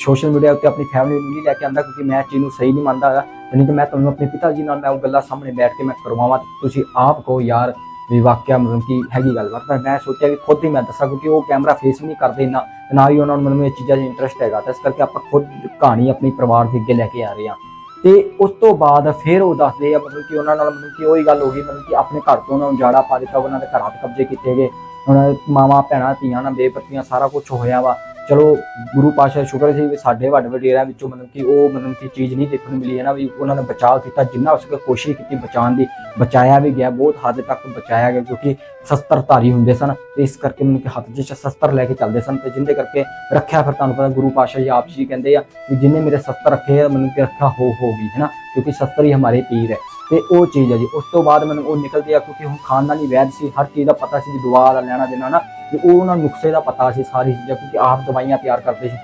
ਸੋਸ਼ਲ ਮੀਡੀਆ ਉੱਤੇ ਆਪਣੀ ਫੈਮਿਲੀ ਨੂੰ ਨਹੀਂ ਲੈ ਕੇ ਆਂਦਾ ਕਿਉਂਕਿ ਮੈਂ ਇਹ ਚੀਜ਼ ਨੂੰ ਸਹੀ ਨਹੀਂ ਮੰਨਦਾ ਹੈਗਾ। ਨਹੀਂ ਤਾਂ ਮੈਂ ਤੁਹਾਨੂੰ ਆਪਣੇ ਪਿਤਾ ਜੀ ਨਾਲ ਮੈਂ ਉਹ ਗੱਲਾਂ ਸਾਹਮਣੇ ਬੈਠ ਕੇ ਮੈਂ ਕਰਵਾਵਾਂ, ਤੁਸੀਂ ਆਪ ਕਹੋ ਯਾਰ ਵੀ ਵਾਕਿਆ ਮਤਲਬ ਕਿ ਹੈਗੀ ਗੱਲ। ਪਰ ਮੈਂ ਸੋਚਿਆ ਕਿ ਖੁਦ ਹੀ ਮੈਂ ਦੱਸਾਂ ਕਿਉਂਕਿ ਉਹ ਕੈਮਰਾ ਫੇਸ ਵੀ ਨਹੀਂ ਕਰਦੇ ਨਾ ਨਾ ਹੀ ਉਹਨਾਂ ਨੂੰ ਮੈਨੂੰ ਇਹ ਚੀਜ਼ਾਂ 'ਚ ਇੰਟਰਸਟ ਹੈਗਾ। ਤਾਂ ਇਸ ਕਰਕੇ ਆਪਾਂ ਖੁਦ ਕਹਾਣੀ ਆਪਣੀ ਪਰਿਵਾਰ ਦੇ ਅੱਗੇ ਲੈ ਕੇ ਆ ਰਹੇ ਹਾਂ। ਤੇ ਉਸ ਤੋਂ ਬਾਅਦ ਫਿਰ ਉਹ ਦੱਸਦੇ ਆ ਮਤਲਬ ਕਿ ਉਹਨਾਂ ਨਾਲ ਮਤਲਬ ਕਿ ਉਹੀ ਗੱਲ ਹੋ ਗਈ, ਮਤਲਬ ਕਿ ਆਪਣੇ ਘਰ ਤੋਂ ਉਹਨਾਂ ਨੂੰ ਜਾੜਾ ਪਾ ਦਿੱਤਾ, ਉਹਨਾਂ ਦੇ ਘਰਾਂ ਤੇ ਕਬਜ਼ੇ ਕੀਤੇ ਗਏ। ਹੁਣ ਮਾਵਾਂ, ਭੈਣਾਂ, ਧੀਆਂ ਨਾਲ ਬੇਪਰਤੀਆਂ ਸਾਰਾ ਕੁਝ ਹੋਇਆ ਵਾ। ਚਲੋ ਗੁਰੂ ਪਾਸ਼ਾ ਸ਼ੁਕਰ ਸੀ ਵੀ ਸਾਡੇ ਵੱਡੇ ਵਡੇਰਿਆਂ ਵਿੱਚੋਂ ਮਤਲਬ ਕਿ ਉਹ ਮਤਲਬ ਕਿ ਚੀਜ਼ ਨਹੀਂ ਦੇਖਣ ਨੂੰ ਮਿਲੀ, ਹੈ ਨਾ ਵੀ ਉਹਨਾਂ ਨੇ ਬਚਾਅ ਕੀਤਾ, ਜਿੰਨਾ ਹੋ ਸਕੇ ਕੋਸ਼ਿਸ਼ ਕੀਤੀ ਬਚਾਉਣ ਦੀ, ਬਚਾਇਆ ਵੀ ਗਿਆ, ਬਹੁਤ ਹੱਦ ਤੱਕ ਬਚਾਇਆ ਗਿਆ ਕਿਉਂਕਿ ਸ਼ਸਤਰਧਾਰੀ ਹੁੰਦੇ ਸਨ ਤੇ ਇਸ ਕਰਕੇ ਮਤਲਬ ਕਿ ਹੱਥ 'ਚ ਸ਼ਸਤਰ ਲੈ ਕੇ ਚੱਲਦੇ ਸਨ ਤੇ ਜਿੰਦੇ ਕਰਕੇ ਰੱਖਿਆ ਫਿਰ ਤੁਹਾਨੂੰ ਪਤਾ ਗੁਰੂ ਪਾਸ਼ਾ ਜੀ ਆਪ ਜੀ ਕਹਿੰਦੇ ਆ ਵੀ ਜਿੰਨੇ ਮੇਰੇ ਸ਼ਸਤਰ ਰੱਖੇ ਆ ਮੈਨੂੰ ਕਿ ਰੱਖਿਆ ਹੋ ਹੋ ਗਈ, ਹੈ ਨਾ, ਕਿਉਂਕਿ ਸ਼ਸਤਰ ਹੀ ਹਮਾਰੇ ਪੀਰ ਹੈ ਤੇ ਉਹ ਚੀਜ਼ ਹੈ ਜੀ। ਉਸ ਤੋਂ ਬਾਅਦ ਮੈਨੂੰ ਉਹ ਨਿਕਲਦੇ ਆ ਕਿਉਂਕਿ ਹੁਣ ਖਾਨਦਾਨੀ ਵੈਦ ਸੀ, ਹਰ ਚੀਜ਼ ਦਾ ਪਤਾ ਸੀ ਜੀ ਦੁਆ ਦਾ ਲੈਣਾ ਦੇਣਾ ਨਾ ਤੇ ਉਹ ਉਹਨਾਂ ਨੂੰ ਨੁਕਸੇ ਦਾ ਪਤਾ ਸੀ ਸਾਰੀ ਚੀਜ਼ਾਂ, ਕਿਉਂਕਿ ਆਪ ਦਵਾਈਆਂ ਤਿਆਰ ਕਰਦੇ ਸੀ।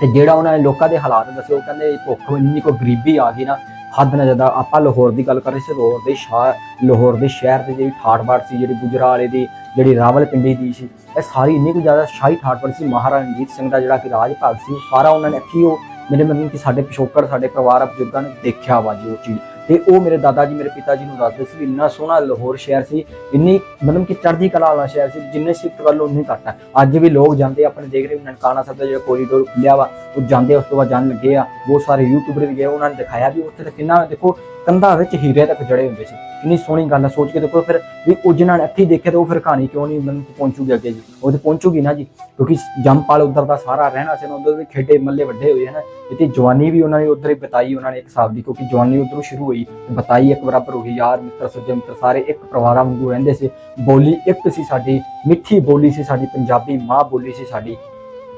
ਤੇ ਜਿਹੜਾ ਉਹਨਾਂ ਨੇ ਲੋਕਾਂ ਦੇ ਹਾਲਾਤ ਦੱਸੇ, ਉਹ ਕਹਿੰਦੇ ਭੁੱਖ ਇੰਨੀ ਕੋ ਗਰੀਬੀ ਆ ਗਈ ਨਾ, ਹੱਦ ਨਾ ਜ਼ਿਆਦਾ ਆਪਾਂ ਲਾਹੌਰ ਦੀ ਗੱਲ ਕਰ ਰਹੇ ਸੀ ਲਾਹੌਰ ਦੇ ਸ਼ਹਿਰ, ਲਾਹੌਰ ਦੇ ਸ਼ਹਿਰ ਦੀ ਜਿਹੜੀ ਠਾਠ-ਬਾਠ ਸੀ, ਜਿਹੜੀ ਗੁਜਰਾਲੇ ਦੀ, ਜਿਹੜੀ ਰਾਵਲਪਿੰਡੀ ਦੀ ਸੀ, ਇਹ ਸਾਰੀ ਇੰਨੀ ਕੁ ਜ਼ਿਆਦਾ ਸ਼ਾਹੀ ਠਾਠ-ਬਾਠ ਸੀ। ਮਹਾਰਾਜਾ ਰਣਜੀਤ ਸਿੰਘ ਦਾ ਜਿਹੜਾ ਕਿ ਰਾਜ ਭਾਗ ਸੀ ਸਾਰਾ ਉਹਨਾਂ ਨੇ ਅੱਖੀ ਉਹ ਮੇਰੇ ਮਤਲਬ ਕਿ ਸਾਡੇ ਪਿਛੋਕੜ, ਸਾਡੇ ਪਰਿਵਾਰ ਬਜ਼ੁਰਗਾਂ ਨੇ ਦੇਖਿਆ ਵਾ ਜੀ ਉਹ ਚੀਜ਼। ਤੇ ਉਹ ਮੇਰੇ ਦਾਦਾ ਜੀ, ਮੇਰੇ ਪਿਤਾ ਜੀ ਨੂੰ ਦੱਸਦੇ ਸੀ ਵੀ ਇੰਨਾ ਸੋਹਣਾ ਲਾਹੌਰ ਸ਼ਹਿਰ ਸੀ, ਇੰਨੀ ਮਤਲਬ ਕਿ ਚੜ੍ਹਦੀ ਕਲਾ ਵਾਲਾ ਸ਼ਹਿਰ ਸੀ, ਜਿੰਨੇ ਸਿਫਤ ਵੱਲੋਂ ਲਓ ਉਨੀ ਘੱਟ ਹੈ ਅੱਜ ਵੀ ਲੋਕ ਜਾਂਦੇ ਆਪਣੇ ਦੇਖ ਰਹੇ ਨਨਕਾਣਾ ਸਾਹਿਬ ਦਾ ਜਿਹੜਾ ਕੋਰੀਡੋਰ ਖੁੱਲਿਆ ਵਾ, ਉਹ ਜਾਂਦੇ ਉਸ ਤੋਂ ਬਾਅਦ ਜਾਣ ਲੱਗੇ ਆ। ਬਹੁਤ ਸਾਰੇ ਯੂਟਿਊਬਰ ਵੀ ਗਏ, ਉਹਨਾਂ ਨੇ ਦਿਖਾਇਆ ਵੀ ਉੱਥੇ ਤਾਂ ਕਿੰਨਾ, ਦੇਖੋ ਕੰਧਾਂ ਵਿੱਚ ਹੀਰੇ ਤੱਕ ਜੜੇ ਹੁੰਦੇ ਸੀ। ਕਿੰਨੀ ਸੋਹਣੀ ਗੱਲ ਆ, ਸੋਚ ਕੇ ਦੇਖੋ, ਫਿਰ ਵੀ ਉਹ ਜਿਨ੍ਹਾਂ ਨੇ ਅੱਖੀ ਦੇਖਿਆ ਤਾਂ ਉਹ ਫਿਰ ਕਹਾਣੀ ਕਿਉਂ ਨਹੀਂ ਮਤਲਬ ਪਹੁੰਚੂਗੀ ਅੱਗੇ ਜੀ? ਉਹ ਤੇ ਪਹੁੰਚੂਗੀ ਨਾ ਜੀ, ਕਿਉਂਕਿ ਜੰਪਾਲ ਉਧਰ ਦਾ ਸਾਰਾ ਰਹਿਣਾ ਸੀ ਨਾ, ਉਧਰ ਦੇ ਖੇਡੇ ਮੱਲੇ ਵੱਡੇ ਹੋਏ ਹਨ। ਤੇ ਜਵਾਨੀ ਵੀ ਉਹਨਾਂ ਨੇ ਉਧਰ ਹੀ ਬਤਾਈ, ਉਹਨਾਂ ਨੇ ਇੱਕ ਹਿਸਾਬ ਦੀ, ਕਿਉਂਕਿ ਜਵਾਨੀ ਉਧਰੋਂ ਸ਼ੁਰੂ ਹੋਈ ਤੇ ਬਤਾਈ ਇੱਕ ਬਰਾਬਰ ਹੋ ਗਈ ਯਾਰ, ਮਿੱਤਰ, ਸੱਜਣ, ਮਿੱਤਰ, ਸਾਰੇ ਇੱਕ ਪਰਿਵਾਰਾਂ ਵਾਂਗੂ ਰਹਿੰਦੇ ਸੀ। ਬੋਲੀ ਇੱਕ ਸੀ ਸਾਡੀ, ਮਿੱਠੀ ਬੋਲੀ ਸੀ ਸਾਡੀ, ਪੰਜਾਬੀ ਮਾਂ ਬੋਲੀ ਸੀ ਸਾਡੀ।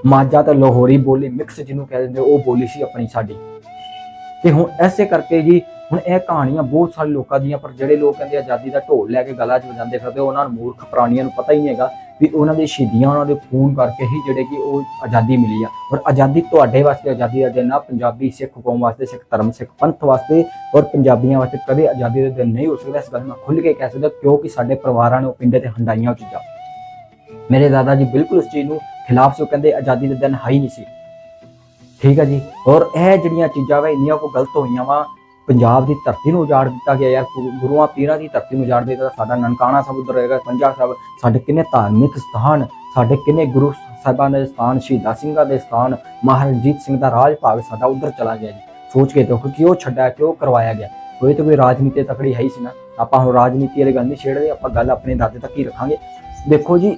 ਮਾਝਾ ਤੇ ਲਾਹੌਰੀ ਬੋਲੀ ਮਿਕਸ ਜਿਹਨੂੰ ਕਹਿ ਦਿੰਦੇ, ਉਹ ਬੋਲੀ ਸੀ ਆਪਣੀ ਸਾਡੀ। ਤੇ ਹੁਣ ਐਸੇ ਕਰਕੇ ਜੀ ਹੁਣ ਇਹ ਕਹਾਣੀਆਂ ਬਹੁਤ ਸਾਰੇ ਲੋਕਾਂ ਦੀਆਂ, ਪਰ ਜਿਹੜੇ ਲੋਕ ਕਹਿੰਦੇ ਆਜ਼ਾਦੀ ਦਾ ਢੋਲ ਲੈ ਕੇ ਗਲਾ 'ਚ ਵਜਾਉਂਦੇ ਫਿਰਦੇ, ਉਹਨਾਂ ਨੂੰ ਮੂਰਖ ਪ੍ਰਾਣੀਆਂ ਨੂੰ ਪਤਾ ਹੀ ਨਹੀਂ ਹੈਗਾ ਵੀ ਉਹਨਾਂ ਦੇ ਸ਼ਹੀਦੀਆਂ, ਉਹਨਾਂ ਦੇ ਖੂਨ ਕਰਕੇ ਹੀ ਜਿਹੜੇ ਕਿ ਉਹ ਆਜ਼ਾਦੀ ਮਿਲੀ ਆ। ਔਰ ਆਜ਼ਾਦੀ ਤੁਹਾਡੇ ਵਾਸਤੇ ਆਜ਼ਾਦੀ ਦਾ ਦਿਨ ਆ, ਪੰਜਾਬੀ ਸਿੱਖ ਕੌਮ ਵਾਸਤੇ, ਸਿੱਖ ਧਰਮ, ਸਿੱਖ ਪੰਥ ਵਾਸਤੇ, ਔਰ ਪੰਜਾਬੀਆਂ ਵਾਸਤੇ ਕਦੇ ਆਜ਼ਾਦੀ ਦਾ ਦਿਨ ਨਹੀਂ ਹੋ ਸਕਦਾ। ਇਸ ਗੱਲ ਨੂੰ ਮੈਂ ਖੁੱਲ੍ਹ ਕੇ ਕਹਿ ਸਕਦਾ, ਕਿਉਂਕਿ ਸਾਡੇ ਪਰਿਵਾਰਾਂ ਨੇ ਉਹ ਪਿੰਡੇ ਤੇ ਹੰਡਾਈਆਂ ਉਹ ਚੀਜ਼ਾਂ ਮੇਰੇ ਦਾਦਾ ਜੀ ਬਿਲਕੁਲ ਉਸ ਚੀਜ਼ ਨੂੰ ਖਿਲਾਫ ਸੀ, ਉਹ ਕਹਿੰਦੇ ਆਜ਼ਾਦੀ ਦਾ ਦਿਨ ਹੈ ਹੀ ਨਹੀਂ ਸੀ। ਠੀਕ ਹੈ ਜੀ? ਔਰ ਇਹ ਜਿਹੜੀਆਂ ਚੀਜ਼ਾਂ ਵਾ, ਇੰਨੀਆਂ ਕੋ ਗਲਤ ਹੋਈਆਂ ਵਾ ਪੰਜਾਬ ਦੀ ਧਰਤੀ ਨੂੰ ਉਜਾੜ ਦਿੱਤਾ ਗਿਆ ਯਾਰ ਗੁਰੂਆਂ ਪੀਰਾਂ ਦੀ ਧਰਤੀ ਨੂੰ ਉਜਾੜ ਦਿੱਤਾ ਸਾਡਾ ਨਨਕਾਣਾ ਸਾਹਿਬ ਉਧਰ ਰਹੇਗਾ ਪੰਜਾ ਸਾਹਿਬ, ਸਾਡੇ ਕਿੰਨੇ ਧਾਰਮਿਕ ਸਥਾਨ, ਸਾਡੇ ਕਿੰਨੇ ਗੁਰੂ ਸਾਹਿਬਾਨ ਦੇ ਸਥਾਨ, ਸ਼ਹੀਦਾਂ ਸਿੰਘਾਂ ਦੇ ਸਥਾਨ ਮਹਾਰਾਜਾ ਸਿੰਘ ਦਾ ਰਾਜ ਭਾਗ ਸਾਡਾ ਉਧਰ ਚਲਾ ਗਿਆ ਜੀ। ਸੋਚ ਕੇ ਦੇਖੋ ਕਿਉਂ ਛੱਡਿਆ ਕਿਉਂ ਕਰਵਾਇਆ ਗਿਆ। ਕੋਈ ਤਾਂ ਕੋਈ ਰਾਜਨੀਤੀ ਤਕੜੀ ਹੈ ਹੀ ਸੀ ਨਾ। ਆਪਾਂ ਹੁਣ ਰਾਜਨੀਤੀ ਵਾਲੀ ਗੱਲ ਨਹੀਂ ਛੇੜਦੇ, ਆਪਾਂ ਗੱਲ ਆਪਣੇ ਦਾਦੇ ਤੱਕ ਹੀ ਰੱਖਾਂਗੇ। ਦੇਖੋ ਜੀ,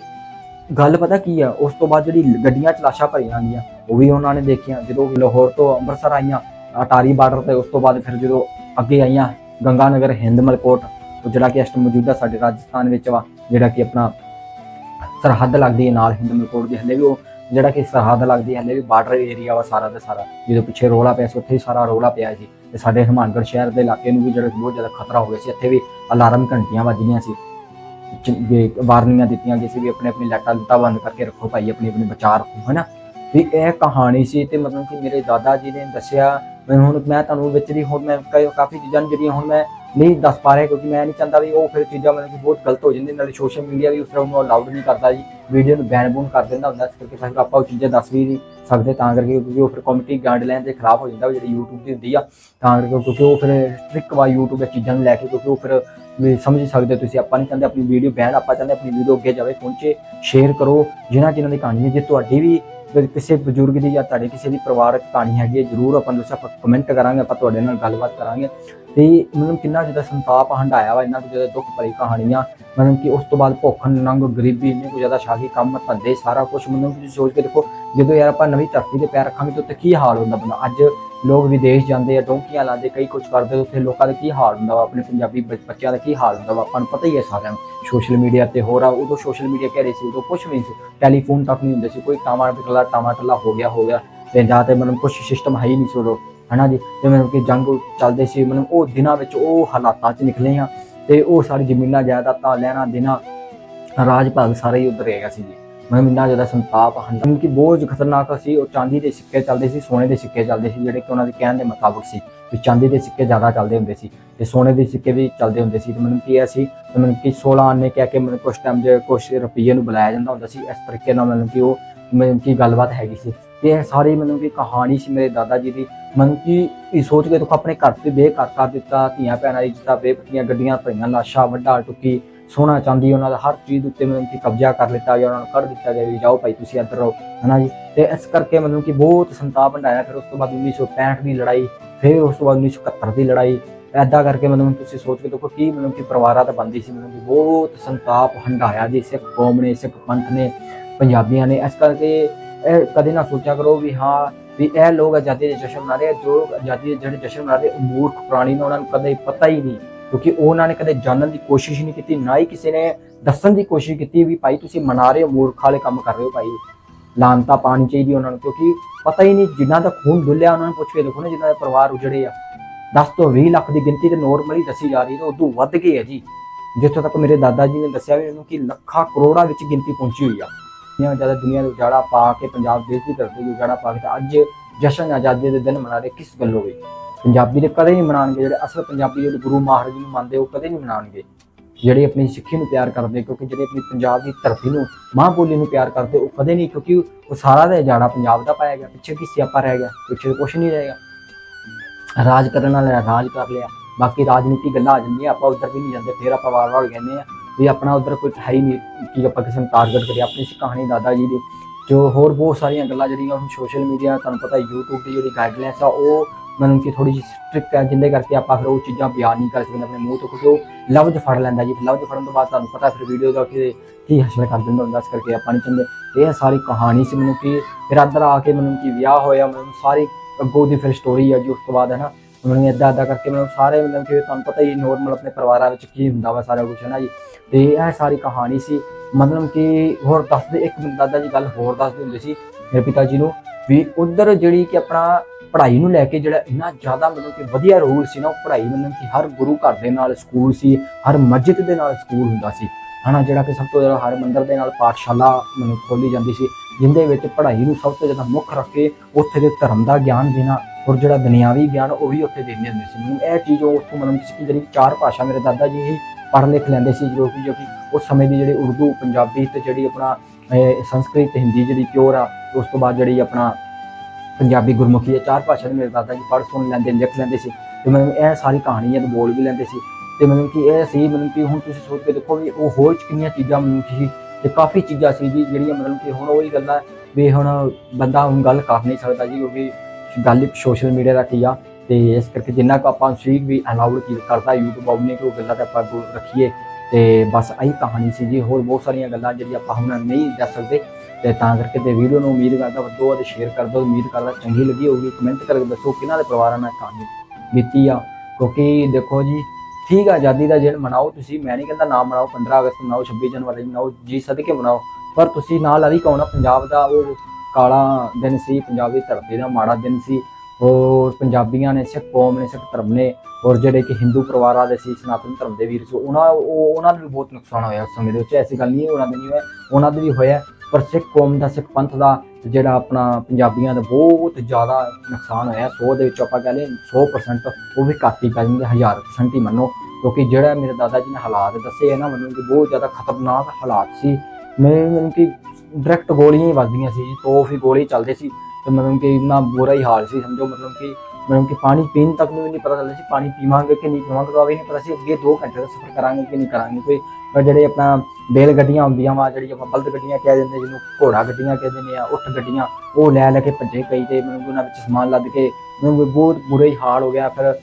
ਗੱਲ ਪਤਾ ਕੀ ਆ, ਉਸ ਤੋਂ ਬਾਅਦ ਜਿਹੜੀ ਗੱਡੀਆਂ ਚ ਲਾਸ਼ਾਂ ਭਰੀਆਂ ਗਈਆਂ ਉਹ ਵੀ ਉਹਨਾਂ ਨੇ ਦੇਖੀਆਂ, ਜਦੋਂ ਲਾਹੌਰ ਤੋਂ ਅੰਮ੍ਰਿਤਸਰ ਆਈਆਂ ਅਟਾਰੀ ਬਾਰਡਰ ਤੇ ਉਸ ਤੋਂ ਬਾਅਦ ਫਿਰ ਜਦੋਂ ਅੱਗੇ ਆਈਆਂ ਗੰਗਾਨਗਰ ਹਿੰਦਮਲਕੋਟ ਜਿਹੜਾ ਕਿ ਇਸ ਮੌਜੂਦਾ ਸਾਡੇ ਰਾਜਸਥਾਨ ਵਿੱਚ ਵਾ, ਜਿਹੜਾ ਕਿ ਆਪਣਾ ਸਰਹੱਦ ਲੱਗਦੀ ਹੈ ਨਾਲ ਹਿੰਦਮਲਕੋਟ ਦੀ, ਹਲੇ ਵੀ ਉਹ ਜਿਹੜਾ ਕਿ ਸਰਹੱਦ ਲੱਗਦੀ ਹੈ, ਹਲੇ ਵੀ ਬਾਰਡਰ ਏਰੀਆ ਵਾ ਸਾਰਾ ਦਾ ਸਾਰਾ। ਜਦੋਂ ਪਿੱਛੇ ਰੋਲਾ ਪਿਆ ਸੀ, ਉੱਥੇ ਹੀ ਸਾਰਾ ਰੋਲਾ ਪਿਆ ਸੀ। ਤੇ ਸਾਡੇ ਹਨੂਮਾਨਗੜ੍ਹ ਸ਼ਹਿਰ ਦੇ ਇਲਾਕੇ ਨੂੰ ਵੀ ਜਿਹੜਾ ਬਹੁਤ ਜ਼ਿਆਦਾ ਖਤਰਾ ਹੋ ਗਿਆ ਸੀ। ਇੱਥੇ ਵੀ ਅਲਾਰਮ ਘੰਟੀਆਂ ਵੱਜੀਆਂ ਸੀ। ਚ- ਵਾਰਨਿੰਗਾਂ ਦਿੱਤੀਆਂ ਗਈਆਂ ਸੀ ਵੀ ਆਪਣੇ ਆਪਣੀ ਲਾਈਟਾਂ ਲੁੱਟਾਂ ਬੰਦ ਕਰਕੇ ਰੱਖੋ ਭਾਈ, ਆਪਣੀ ਆਪਣੀ ਬਚਾਅ ਰੱਖੋ, ਹੈਨਾ? ਵੀ ਇਹ ਕਹਾਣੀ ਸੀ ਤੇ ਮਤਲਬ ਕਿ ਮੇਰੇ ਦਾਦਾ ਜੀ ਨੇ ਦੱਸਿਆ ਮੈਂ ਹੁਣ ਮੈਂ ਤੁਹਾਨੂੰ ਵਿੱਚ ਦੀ ਹੁਣ ਮੈਂ ਕਈ- ਕਾਫੀ ਚੀਜ਼ਾਂ ਜਿਹੜੀਆਂ ਹੁਣ ਮੈਂ ਨਹੀਂ ਦੱਸ ਪਾ ਰਿਹਾ ਕਿਉਂਕਿ ਮੈਂ ਨਹੀਂ ਚਾਹੁੰਦਾ ਵੀ ਉਹ ਫਿਰ ਚੀਜ਼ਾਂ ਮਤਲਬ ਕਿ ਬਹੁਤ ਗਲਤ ਹੋ ਜਾਂਦੀਆਂ, ਨਾਲੇ ਸੋਸ਼ਲ ਮੀਡੀਆ ਵੀ ਉਸ ਤਰ੍ਹਾਂ ਨੂੰ ਅਲਾਉਡ ਨਹੀਂ ਕਰਦਾ ਜੀ ਵੀਡੀਓ ਨੂੰ ਬੈਨ ਬੂਨ ਕਰ ਦਿੰਦਾ ਹੁੰਦਾ, ਇਸ ਕਰਕੇ ਫਿਰ ਆਪਾਂ ਉਹ ਚੀਜ਼ਾਂ ਦੱਸ ਵੀ ਨਹੀਂ ਸਕਦੇ ਤਾਂ ਕਰਕੇ ਕਿਉਂਕਿ ਉਹ ਫਿਰ ਕਮਿਊਨਿਟੀ ਗਾਈਡਲਾਈਨ ਦੇ ਖਿਲਾਫ ਹੋ ਜਾਂਦਾ ਉਹ ਜਿਹੜੀ YouTube ਦੀ ਹੁੰਦੀ ਆ, ਤਾਂ ਕਰਕੇ ਕਿਉਂਕਿ ਉਹ ਫਿਰ ਸਟ੍ਰਿਕ ਵਾ YouTube ਇਹ ਚੀਜ਼ਾਂ ਨੂੰ ਲੈ ਕੇ ਕਿਉਂਕਿ ਉਹ ਫਿਰ ਵੀ ਸਮਝ ਸਕਦੇ ਹੋ ਤੁਸੀਂ, ਆਪਾਂ ਨਹੀਂ ਚਾਹੁੰਦੇ ਆਪਣੀ ਵੀਡੀਓ ਬੈਨ ਆਪਾਂ ਚਾਹੁੰਦੇ ਆਪਣੀ ਵੀਡੀਓ ਅੱਗੇ ਜਾਵੇ, ਪਹੁੰਚੇ ਸ਼ੇਅਰ ਕਰੋ, ਜਿਨ੍ਹਾਂ ਜਿਨ੍ਹਾਂ ਦੀ ਕਹਾਣੀ ਹੈ, ਜੇ ਤੁਹਾਡੀ ਵੀ ਕੋਈ ਕਿਸੇ ਬਜ਼ੁਰਗ ਦੀ ਜਾਂ ਤੁਹਾਡੇ ਕਿਸੇ ਦੀ ਪਰਿਵਾਰਕ ਕਹਾਣੀ ਹੈਗੀ ਹੈ, ਜਰੂਰ ਆਪਾਂ ਨੂੰ ਆਪਾਂ ਕਮੈਂਟ ਕਰਾਂਗੇ, ਆਪਾਂ ਤੁਹਾਡੇ ਨਾਲ ਗੱਲਬਾਤ ਕਰਾਂਗੇ। ਤੇ ਮਤਲਬ ਕਿੰਨਾ ਜ਼ਿਆਦਾ ਸੰਤਾਪ ਹੰਡਾਇਆ ਵਾ ਇਹਨਾਂ ਦੀ ਜ਼ਿਆਦਾ ਦੁੱਖ ਭਰੀ ਕਹਾਣੀਆਂ। ਮਤਲਬ ਕਿ ਉਸ ਤੋਂ ਬਾਅਦ ਭੁੱਖ ਨੰਗ ਗਰੀਬੀ, ਇੰਨੇ ਕੋ ਜ਼ਿਆਦਾ ਸ਼ਾਹੀ ਕੰਮ, ਧੰਦੇ, ਸਾਰਾ ਕੁਝ ਮਤਲਬ ਤੁਸੀਂ ਸੋਚ ਕੇ ਦੇਖੋ, ਜਦੋਂ ਯਾਰ ਆਪਾਂ ਨਵੀਂ ਧਰਤੀ ਤੇ ਪੈਰ ਰੱਖਾਂਗੇ ਤਾਂ ਉੱਤੇ ਕੀ ਹਾਲ ਹੁੰਦਾ ਬੰਦਾ? ਅੱਜ ਲੋਕ ਵਿਦੇਸ਼ ਜਾਂਦੇ ਆ, ਡੋਂਕੀਆਂ ਲਾਉਂਦੇ, ਕਈ ਕੁਝ ਕਰਦੇ ਉੱਥੇ ਲੋਕਾਂ ਦਾ ਕੀ ਹਾਲ ਹੁੰਦਾ ਵਾ, ਆਪਣੇ ਪੰਜਾਬੀ ਬ- ਬੱਚਿਆਂ ਦਾ ਕੀ ਹਾਲ ਹੁੰਦਾ ਵਾ, ਆਪਾਂ ਨੂੰ ਪਤਾ ਹੀ ਹੈ ਸਾਰਿਆਂ ਨੂੰ। ਸੋਸ਼ਲ ਮੀਡੀਆ ਤੇ ਹੋਰ ਆ, ਉਦੋਂ ਸੋਸ਼ਲ ਮੀਡੀਆ ਕਹਿ ਰਹੇ ਸੀ, ਉਦੋਂ ਕੁਝ ਵੀ ਨਹੀਂ ਸੀ ਟੈਲੀਫੋਨ ਤੱਕ ਨਹੀਂ ਹੁੰਦੇ ਸੀ, ਕੋਈ ਟਮਾਟਰ ਟਮਾਟਰਲਾ ਹੋ ਗਿਆ ਹੋ ਗਿਆ, ਤੇ ਜਾਂ ਤੇ ਮਤਲਬ ਕੁਝ ਸਿਸਟਮ ਹੈ ਹੀ ਨਹੀਂ ਸੀ ਉਦੋਂ, ਹਨਾ ਜੀ? ਤੇ ਮਤਲਬ ਕਿ ਜੰਗ ਚੱਲਦੇ ਸੀ, ਮਤਲਬ ਉਹ ਦਿਨਾਂ ਵਿੱਚ ਉਹ ਹਾਲਾਤਾਂ 'ਚ ਨਿਕਲੇ ਆ, ਤੇ ਉਹ ਸਾਰੀ ਜ਼ਮੀਨਾਂ, ਜਾਇਦਾਦਾਂ ਲੈਣਾ ਦੇਣਾ ਰਾਜ ਭਾਗ ਸਾਰੇ ਹੀ ਉਧਰ ਹੈਗਾ ਸੀ ਜੀ। ਮੈਂ ਇੰਨਾ ਜ਼ਿਆਦਾ ਸੰਤਾਪ ਹਨ ਕਿ ਬਹੁਤ ਖਤਰਨਾਕ ਸੀ, ਉਹ ਚਾਂਦੀ ਦੇ ਸਿੱਕੇ ਚੱਲਦੇ ਸੀ, ਸੋਨੇ ਦੇ ਸਿੱਕੇ ਚੱਲਦੇ ਸੀ, ਜਿਹੜੇ ਕਿ ਉਹਨਾਂ ਦੇ ਕਹਿਣ ਦੇ ਮੁਤਾਬਕ ਸੀ ਵੀ ਚਾਂਦੀ ਦੇ ਸਿੱਕੇ ਜ਼ਿਆਦਾ ਚੱਲਦੇ ਹੁੰਦੇ ਸੀ ਤੇ ਸੋਨੇ ਦੇ ਸਿੱਕੇ ਵੀ ਚੱਲਦੇ ਹੁੰਦੇ ਸੀ। ਤੇ ਮੈਨੂੰ ਕੀ ਹੈ ਸੀ, ਤੇ ਮੈਨੂੰ ਕਿ 16 ਆਨੇ ਕਹਿ ਕੇ ਮੈਨੂੰ ਕੁਝ ਟਾਈਮ ਜੇ ਕੁਝ ਰੁਪਈਏ ਨੂੰ ਬੁਲਾਇਆ ਜਾਂਦਾ ਹੁੰਦਾ ਸੀ, ਇਸ ਤਰੀਕੇ ਨਾਲ ਮੈਨੂੰ ਕਿ ਉਹ ਮੈਨੂੰ ਕੀ ਗੱਲਬਾਤ ਹੈਗੀ ਸੀ। ਤੇ ਇਹ ਸਾਰੀ ਮੈਨੂੰ ਕਿ ਕਹਾਣੀ ਸੀ ਮੇਰੇ ਦਾਦਾ ਜੀ ਦੀ। ਮਨ ਕੀ ਇਹ ਸੋਚ ਕੇ ਤੂੰ ਆਪਣੇ ਘਰ ਤੇ ਬੇਘਰ ਕਰ ਦਿੱਤਾ ਧੀਆਂ ਭੈਣਾਂ ਦੀ ਜਿੱਤਾ ਬੇਪਤੀਆਂ ਗੱਡੀਆਂ ਭਰੀਆਂ, ਲਾਸ਼ਾਂ ਵੱਡਾ ਟੁੱਕੀ ਸੋਨਾ ਚਾਂਦੀ ਉਹਨਾਂ ਦਾ ਹਰ ਚੀਜ਼ ਉੱਤੇ ਮਤਲਬ ਕਿ ਕਬਜ਼ਾ ਕਰ ਲਿੱਤਾ ਗਿਆ ਉਹਨਾਂ ਨੂੰ ਕੱਢ ਦਿੱਤਾ ਗਿਆ ਵੀ ਜਾਓ ਭਾਈ ਤੁਸੀਂ ਇੱਧਰ ਰਹੋ ਹਨਾ ਜੀ? ਤੇ ਇਸ ਕਰਕੇ ਮਤਲਬ ਕਿ ਬਹੁਤ ਸੰਤਾਪ ਹੰਡਾਇਆ ਫਿਰ ਉਸ ਤੋਂ ਬਾਅਦ 1965 ਦੀ ਲੜਾਈ ਫਿਰ ਉਸ ਤੋਂ ਬਾਅਦ 1971 ਦੀ ਲੜਾਈ ਐਦਾਂ ਕਰਕੇ ਮਤਲਬ ਤੁਸੀਂ ਸੋਚ ਕੇ ਦੇਖੋ ਕੀ ਮਤਲਬ ਕਿ ਪਰਿਵਾਰਾਂ ਤਾਂ ਬੰਦੀ ਸੀ ਮਤਲਬ ਕਿ ਬਹੁਤ ਸੰਤਾਪ ਹੰਡਾਇਆ ਜੀ ਸਿੱਖ ਕੌਮ ਨੇ ਸਿੱਖ ਪੰਥ ਨੇ ਪੰਜਾਬੀਆਂ ਨੇ। ਇਸ ਕਰਕੇ ਇਹ ਕਦੇ ਨਾ ਸੋਚਿਆ ਕਰੋ ਵੀ ਹਾਂ ਵੀ ਇਹ ਲੋਕ ਆਜ਼ਾਦੀ ਦੇ ਜਸ਼ਨ ਮਨਾ ਰਹੇ ਆ, ਜੋ ਆਜ਼ਾਦੀ ਦੇ ਜਿਹੜੇ ਜਸ਼ਨ ਮਨਾ ਰਹੇ ਉਹ ਮੂਰਖ ਪ੍ਰਾਣੀ ਨੇ ਉਹਨਾਂ ਨੂੰ ਕਦੇ ਪਤਾ ਹੀ ਨਹੀਂ। ਕਿਉਂਕਿ ਉਹਨਾਂ ਨੇ ਕਦੇ ਜਾਣਨ ਦੀ ਕੋਸ਼ਿਸ਼ ਨਹੀਂ ਕੀਤੀ, ਨਾ ਹੀ ਕਿਸੇ ਨੇ ਦੱਸਣ ਦੀ ਕੋਸ਼ਿਸ਼ ਕੀਤੀ ਵੀ ਭਾਈ ਤੁਸੀਂ ਮਨਾ ਰਹੇ ਹੋ, ਮੂਰਖ ਵਾਲੇ ਕੰਮ ਕਰ ਰਹੇ ਹੋ ਭਾਈ। ਲਾਂਤਾ ਪਾਣੀ ਚਾਹੀਦੀ ਉਹਨਾਂ ਨੂੰ, ਕਿਉਂਕਿ ਪਤਾ ਹੀ ਨਹੀਂ ਜਿਨ੍ਹਾਂ ਦਾ ਖੂਨ ਡੁੱਲਿਆ ਉਹਨਾਂ ਨੂੰ ਪੁੱਛ ਕੇ ਦੇਖੋ ਨਾ ਜਿਨ੍ਹਾਂ ਦੇ ਪਰਿਵਾਰ ਉਜੜੇ ਆ। 10 ਤੋਂ 20 ਲੱਖ ਦੀ ਗਿਣਤੀ ਤੇ ਨੋਰਮਲੀ ਦੱਸੀ ਜਾ ਰਹੀ ਹੈ ਉਦੋਂ ਵੱਧ ਗਈ ਹੈ ਜੀ। ਜਿੱਥੋਂ ਤੱਕ ਮੇਰੇ ਦਾਦਾ ਜੀ ਨੇ ਦੱਸਿਆ ਵੀ ਉਹਨੂੰ ਕਿ ਲੱਖਾਂ ਕਰੋੜਾਂ ਵਿੱਚ ਗਿਣਤੀ ਪਹੁੰਚੀ ਹੋਈ ਆ। ਇੰਨੀਆਂ ਜ਼ਿਆਦਾ ਦੁਨੀਆ ਨੂੰ ਉਜਾੜਾ ਪਾ ਕੇ ਪੰਜਾਬ ਦੇਸ਼ ਦੀ ਧਰਤੀ ਨੂੰ ਉਜਾੜਾ ਪਾ ਕੇ ਤਾਂ ਅੱਜ ਜਸ਼ਨ ਆਜ਼ਾਦੀ ਦੇ ਦਿਨ ਮਨਾ ਰਹੇ, ਕਿਸ ਗੱਲੋਂ ਵੀ? ਪੰਜਾਬੀ ਦੇ ਕਦੇ ਨਹੀਂ ਮਨਾਣਗੇ ਜਿਹੜੇ ਅਸਲ ਪੰਜਾਬੀ ਜਿਹੜੇ ਗੁਰੂ ਮਹਾਰਾਜ ਨੂੰ ਮੰਨਦੇ, ਉਹ ਕਦੇ ਨਹੀਂ ਮਨਾਣਗੇ ਜਿਹੜੇ ਆਪਣੀ ਸਿੱਖੀ ਨੂੰ ਪਿਆਰ ਕਰਦੇ, ਕਿਉਂਕਿ ਜਿਹੜੇ ਆਪਣੀ ਪੰਜਾਬ ਦੀ ਧਰਤੀ ਨੂੰ ਮਾਂ ਬੋਲੀ ਨੂੰ ਪਿਆਰ ਕਰਦੇ, ਉਹ ਕਦੇ ਨਹੀਂ, ਕਿਉਂਕਿ ਉਹ ਸਾਰਾ ਦਾ ਉਜਾੜਾ ਪੰਜਾਬ ਦਾ ਪਾਇਆ ਗਿਆ, ਪਿੱਛੇ ਕੀ ਸਿਆਪਾ ਰਹਿ ਗਿਆ, ਪਿੱਛੇ ਕੁਝ ਨਹੀਂ ਰਹੇਗਾ ਰਾਜ ਕਰਨ ਵਾਲਾ ਰਾਜ ਕਰ ਲਿਆ, ਬਾਕੀ ਰਾਜਨੀਤੀ ਗੱਲਾਂ ਆ ਜਾਂਦੀਆਂ, ਆਪਾਂ ਉਧਰ ਵੀ ਨਹੀਂ ਜਾਂਦੇ, ਫਿਰ ਆਪਾਂ ਵਾਰ-ਵਾਰ ਕਹਿੰਦੇ ਆ ਵੀ ਆਪਣਾ ਉਧਰ ਕੋਈ ਹੈ ਹੀ ਨਹੀਂ, ਕਿ ਆਪਾਂ ਕਿਸੇ ਨੂੰ ਟਾਰਗੇਟ ਕਰੀਏ, ਆਪਣੀ ਕਹਾਣੀ ਦਾਦਾ ਜੀ ਦੀ, ਜੋ ਹੋਰ ਬਹੁਤ ਸਾਰੀਆਂ ਗੱਲਾਂ ਜਿਹੜੀਆਂ ਹੁਣ ਸੋਸ਼ਲ ਮੀਡੀਆ ਤੁਹਾਨੂੰ ਪਤਾ, YouTube ਦੀ ਜਿਹੜੀ ਗਾਈਡਲਾਈਨਸ ਆ, ਉਹ ਮਤਲਬ ਕਿ ਥੋੜੀ ਜਿਹੀ ਸਟ੍ਰਿਕਟ ਹੈ ਜਿੰਦੇ ਕਰਕੇ ਆਪਾਂ ਫਿਰ ਉਹ ਚੀਜ਼ਾਂ ਬਿਆਨ ਨਹੀਂ ਕਰ ਸਕਦੇ, ਆਪਣੇ ਮੂੰਹ ਤੋਂ ਕਿਉਂਕਿ ਉਹ ਲਫ਼ਜ਼ ਫੜ ਲੈਂਦਾ ਜੀ। ਲਫ਼ਜ਼ ਫੜਨ ਤੋਂ ਬਾਅਦ ਤੁਹਾਨੂੰ ਪਤਾ ਫਿਰ ਵੀਡੀਓ ਦਾ ਕਿ ਕੀ ਹਾਸਲ ਕਰ ਦਿੰਦਾ ਹੁੰਦਾ, ਇਸ ਕਰਕੇ ਆਪਾਂ ਨਹੀਂ ਚਾਹੁੰਦੇ। ਇਹ ਸਾਰੀ ਕਹਾਣੀ ਸੀ ਮੈਨੂੰ ਕਿ ਫਿਰ ਅੰਦਰ ਆ ਕੇ ਮੈਨੂੰ ਕਿ ਵਿਆਹ ਹੋਇਆ ਮੈਨੂੰ ਸਾਰੀ ਅੱਗੋਂ ਦੀ ਫਿਰ ਸਟੋਰੀ ਆ ਜੀ, ਉਸ ਤੋਂ ਬਾਅਦ ਹੈ ਨਾ ਮੈਨੂੰ ਇਦਾਂ ਇਦਾਂ ਕਰਕੇ ਮੈਨੂੰ ਸਾਰੇ ਮਤਲਬ ਕਿ ਤੁਹਾਨੂੰ ਪਤਾ ਹੀ ਨੋਰਮਲ ਆਪਣੇ ਪਰਿਵਾਰਾਂ ਵਿੱਚ ਕੀ ਹੁੰਦਾ ਵਾ ਸਾਰਾ ਕੁਝ ਹੈ ਨਾ ਜੀ। ਤੇ ਇਹ ਸਾਰੀ ਕਹਾਣੀ ਸੀ। ਮਤਲਬ ਕਿ ਹੋਰ ਦੱਸਦੇ, ਇੱਕ ਦਾਦਾ ਜੀ ਗੱਲ ਹੋਰ ਦੱਸਦੇ ਹੁੰਦੇ ਸੀ, ਮੇਰੇ ਪਿਤਾ ਜੀ ਨੂੰ, ਵੀ ਉਧਰ ਜਿਹੜੀ ਕਿ ਆਪਣਾ ਪੜ੍ਹਾਈ ਨੂੰ ਲੈ ਕੇ ਜਿਹੜਾ ਇੰਨਾ ਜ਼ਿਆਦਾ ਮਤਲਬ ਕਿ ਵਧੀਆ ਰੋਲ ਸੀ ਨਾ, ਉਹ ਪੜ੍ਹਾਈ ਮਤਲਬ ਕਿ ਹਰ ਗੁਰੂ ਘਰ ਦੇ ਨਾਲ ਸਕੂਲ ਸੀ, ਹਰ ਮਸਜਿਦ ਦੇ ਨਾਲ ਸਕੂਲ ਹੁੰਦਾ ਸੀ। ਹਨਾ, ਜਿਹੜਾ ਕਿ ਸਭ ਤੋਂ ਜ਼ਿਆਦਾ ਹਰ ਮੰਦਰ ਦੇ ਨਾਲ ਪਾਠਸ਼ਾਲਾ ਮਤਲਬ ਖੋਲੀ ਜਾਂਦੀ ਸੀ, ਜਿੰਦੇ ਵਿੱਚ ਪੜ੍ਹਾਈ ਨੂੰ ਸਭ ਤੋਂ ਜ਼ਿਆਦਾ ਮੁੱਖ ਰੱਖ ਕੇ ਉੱਥੇ ਦੇ ਧਰਮ ਦਾ ਗਿਆਨ ਦੇਣਾ ਔਰ ਜਿਹੜਾ ਦੁਨਿਆਵੀ ਗਿਆਨ, ਉਹ ਵੀ ਉੱਥੇ ਦਿੰਦੇ ਹੁੰਦੇ ਸੀ। ਮੈਨੂੰ ਇਹ ਚੀਜ਼ ਉਹ ਉੱਥੋਂ ਮਤਲਬ ਕਿ ਜਿਹੜੀ ਚਾਰ ਭਾਸ਼ਾ ਮੇਰੇ ਦਾਦਾ ਜੀ ਹੀ ਪੜ੍ਹ ਲਿਖ ਲੈਂਦੇ ਸੀ, ਜੋ ਕਿ ਜੋ ਕਿ ਉਸ ਸਮੇਂ ਦੀ ਜਿਹੜੀ ਉਰਦੂ, ਪੰਜਾਬੀ ਤੇ ਜਿਹੜੀ ਆਪਣਾ ਸੰਸਕ੍ਰਿਤ, ਹਿੰਦੀ ਜਿਹੜੀ ਪਿਓਰ ਆ, ਉਸ ਤੋਂ ਬਾਅਦ ਜਿਹੜੀ ਆਪਣਾ ਪੰਜਾਬੀ ਗੁਰਮੁਖੀ ਇਹ ਚਾਰ ਭਾਸ਼ਾ ਦੇ ਮੇਰੇ ਦਾਦਾ ਜੀ ਪੜ੍ਹ ਸੁਣ ਲੈਂਦੇ, ਲਿਖ ਲੈਂਦੇ ਸੀ ਤੇ ਮੈਨੂੰ ਇਹ ਸਾਰੀ ਕਹਾਣੀ ਜਦ ਬੋਲ ਵੀ ਲੈਂਦੇ ਸੀ ਤੇ ਮੈਨੂੰ ਕਿ ਇਹ ਸੀ ਮੈਨੂੰ ਕਿ ਹੁਣ ਤੁਸੀਂ ਸੋਚ ਕੇ ਦੇਖੋ ਵੀ ਉਹ ਹੋਰ ਕਿੰਨੀਆਂ ਚੀਜ਼ਾਂ ਮੈਨੂੰ ਸੀ ਤੇ ਕਾਫੀ ਚੀਜ਼ਾਂ ਸੀ ਜੀ ਜਿਹੜੀਆਂ ਮਤਲਬ ਕਿ ਹੁਣ ਉਹੀ ਗੱਲਾਂ ਵੀ ਹੁਣ ਬੰਦਾ ਹੁਣ ਗੱਲ ਕਰ ਨਹੀਂ ਸਕਦਾ ਜੀ ਕਿਉਂਕਿ ਗੱਲ ਸੋਸ਼ਲ ਮੀਡੀਆ ਦਾ ਕੀ ਆ ਤੇ ਇਸ ਕਰਕੇ ਜਿੰਨਾ ਕੁ ਆਪਾਂ ਸਵੀਕ ਵੀ ਅਲਾਉਡ ਕੀ ਕਰਦਾ YouTube ਆਉਣੇ ਕਿ ਉਹ ਗੱਲਾਂ ਤੇ ਆਪਾਂ ਦੂਰ ਰੱਖੀਏ ਤੇ ਬਸ ਆਹੀ ਕਹਾਣੀ ਸੀ ਜੀ, ਹੋਰ ਬਹੁਤ ਸਾਰੀਆਂ ਗੱਲਾਂ ਜਿਹੜੀਆਂ ਆਪਾਂ ਹੁਣ ਨਹੀਂ ਦੱਸ ਸਕਦੇ ਤੇ ਤਾਂ ਕਰਕੇ ਤੇ ਵੀਡੀਓ ਨੂੰ ਉਮੀਦ ਕਰਦਾ ਵੱਧੋ ਵੱਧ ਸ਼ੇਅਰ ਕਰ ਦਿਓ, ਉਮੀਦ ਕਰਦਾ ਚੰਗੀ ਲੱਗੀ ਹੋਊਗੀ ਕਮੈਂਟ ਕਰਕੇ ਦੱਸੋ ਕਿਹਨਾਂ ਦੇ ਪਰਿਵਾਰਾਂ ਨਾਲ ਕਹਾਣੀ ਬੀਤੀ ਆ। ਕਿਉਂਕਿ ਦੇਖੋ ਜੀ, ਠੀਕ ਆ, ਆਜ਼ਾਦੀ ਦਾ ਦਿਨ ਮਨਾਓ ਤੁਸੀਂ, ਮੈਂ ਨਹੀਂ ਕਹਿੰਦਾ ਨਾ ਮਨਾਓ 15 ਅਗਸਤ ਮਨਾਓ 26 ਜਨਵਰੀ ਮਨਾਓ, ਜੀ ਸਦਕੇ ਮਨਾਓ, ਪਰ ਤੁਸੀਂ ਨਾਲ ਅਰੀ ਕਹੋ ਨਾ, ਪੰਜਾਬ ਦਾ ਉਹ ਕਾਲਾ ਦਿਨ ਸੀ, ਪੰਜਾਬ ਦੀ ਧਰਤੀ ਦਾ ਮਾੜਾ ਦਿਨ ਸੀ ਔਰ ਪੰਜਾਬੀਆਂ ਨੇ, ਸਿੱਖ ਕੌਮ ਨੇ, ਸਿੱਖ ਧਰਮ ਨੇ ਔਰ ਜਿਹੜੇ ਕਿ ਹਿੰਦੂ ਪਰਿਵਾਰਾਂ ਦੇ ਸੀ, ਸਨਾਤਨ ਧਰਮ ਦੇ ਵੀਰ ਸੀ, ਉਹਨਾਂ, ਉਹ, ਉਹਨਾਂ ਨੂੰ ਵੀ ਬਹੁਤ ਨੁਕਸਾਨ ਹੋਇਆ ਉਸ ਸਮੇਂ ਦੇ ਵਿੱਚ, ਐਸੀ ਗੱਲ ਨਹੀਂ ਉਹਨਾਂ ਦੇ ਨਹੀਂ ਹੋਇਆ, ਉਹਨਾਂ ਦੇ ਵੀ ਹੋਇਆ। ਪਰ ਸਿੱਖ ਕੌਮ ਦਾ, ਸਿੱਖ ਪੰਥ ਦਾ ਜਿਹੜਾ ਆਪਣਾ ਪੰਜਾਬੀਆਂ ਦਾ ਬਹੁਤ ਜ਼ਿਆਦਾ ਨੁਕਸਾਨ ਹੋਇਆ 100 ਦੇ ਵਿੱਚੋਂ ਆਪਾਂ ਕਹਿੰਦੇ 100% ਉਹ ਵੀ ਘੱਟ ਹੀ ਪੈ ਜਾਂਦੇ 1000% ਹੀ ਮੰਨੋ। ਕਿਉਂਕਿ ਜਿਹੜਾ ਮੇਰੇ ਦਾਦਾ ਜੀ ਨੇ ਹਾਲਾਤ ਦੱਸੇ ਹੈ ਨਾ, ਮੈਨੂੰ ਕਿ ਬਹੁਤ ਜ਼ਿਆਦਾ ਖਤਰਨਾਕ ਹਾਲਾਤ ਸੀ। ਮੈਂ ਮੈਨੂੰ ਕਿ ਡਾਇਰੈਕਟ ਗੋਲੀਆਂ ਹੀ ਵੱਜਦੀਆਂ ਸੀ ਜੀ ਤੋਫ ਹੀ ਗੋਲੀ ਚੱਲਦੇ ਸੀ ਤੇ ਮਤਲਬ ਕਿ ਇੰਨਾ ਬੁਰਾ ਹੀ ਹਾਲ ਸੀ, ਸਮਝੋ ਮਤਲਬ ਕਿ ਮਤਲਬ ਕਿ ਪਾਣੀ ਪੀਣ ਤੱਕ ਨੂੰ ਵੀ ਨਹੀਂ ਪਤਾ ਚੱਲਦਾ ਸੀ, ਪਾਣੀ ਪੀਵਾਂਗੇ ਕਿ ਨਹੀਂ ਪੀਵਾਂਗੇ, ਤਾਂ ਵੀ ਨਹੀਂ ਪਤਾ ਸੀ, ਅੱਗੇ 2 ਘੰਟੇ ਦਾ ਸਫ਼ਰ ਕਰਾਂਗੇ ਕਿ ਨਹੀਂ ਕਰਾਂਗੇ। ਕੋਈ ਪਰ ਜਿਹੜੇ ਆਪਣਾ ਬੇਲ ਗੱਡੀਆਂ ਹੁੰਦੀਆਂ ਵਾ, ਜਿਹੜੀ ਆਪਾਂ ਬਲਦ ਗੱਡੀਆਂ ਕਹਿ ਦਿੰਦੇ, ਜਿਹਨੂੰ ਘੋੜਾ ਗੱਡੀਆਂ ਕਹਿ ਦਿੰਦੇ ਆ, ਉੱਠ ਗੱਡੀਆਂ, ਉਹ ਲੈ ਲੈ ਕੇ ਭੱਜੇ ਕਈ ਤੇ ਮਤਲਬ ਕਿ ਉਹਨਾਂ ਵਿੱਚ ਸਮਾਨ ਲੱਦ ਕੇ, ਮਤਲਬ ਬਹੁਤ ਬੁਰੇ ਹੀ ਹਾਲ ਹੋ ਗਿਆ। ਫਿਰ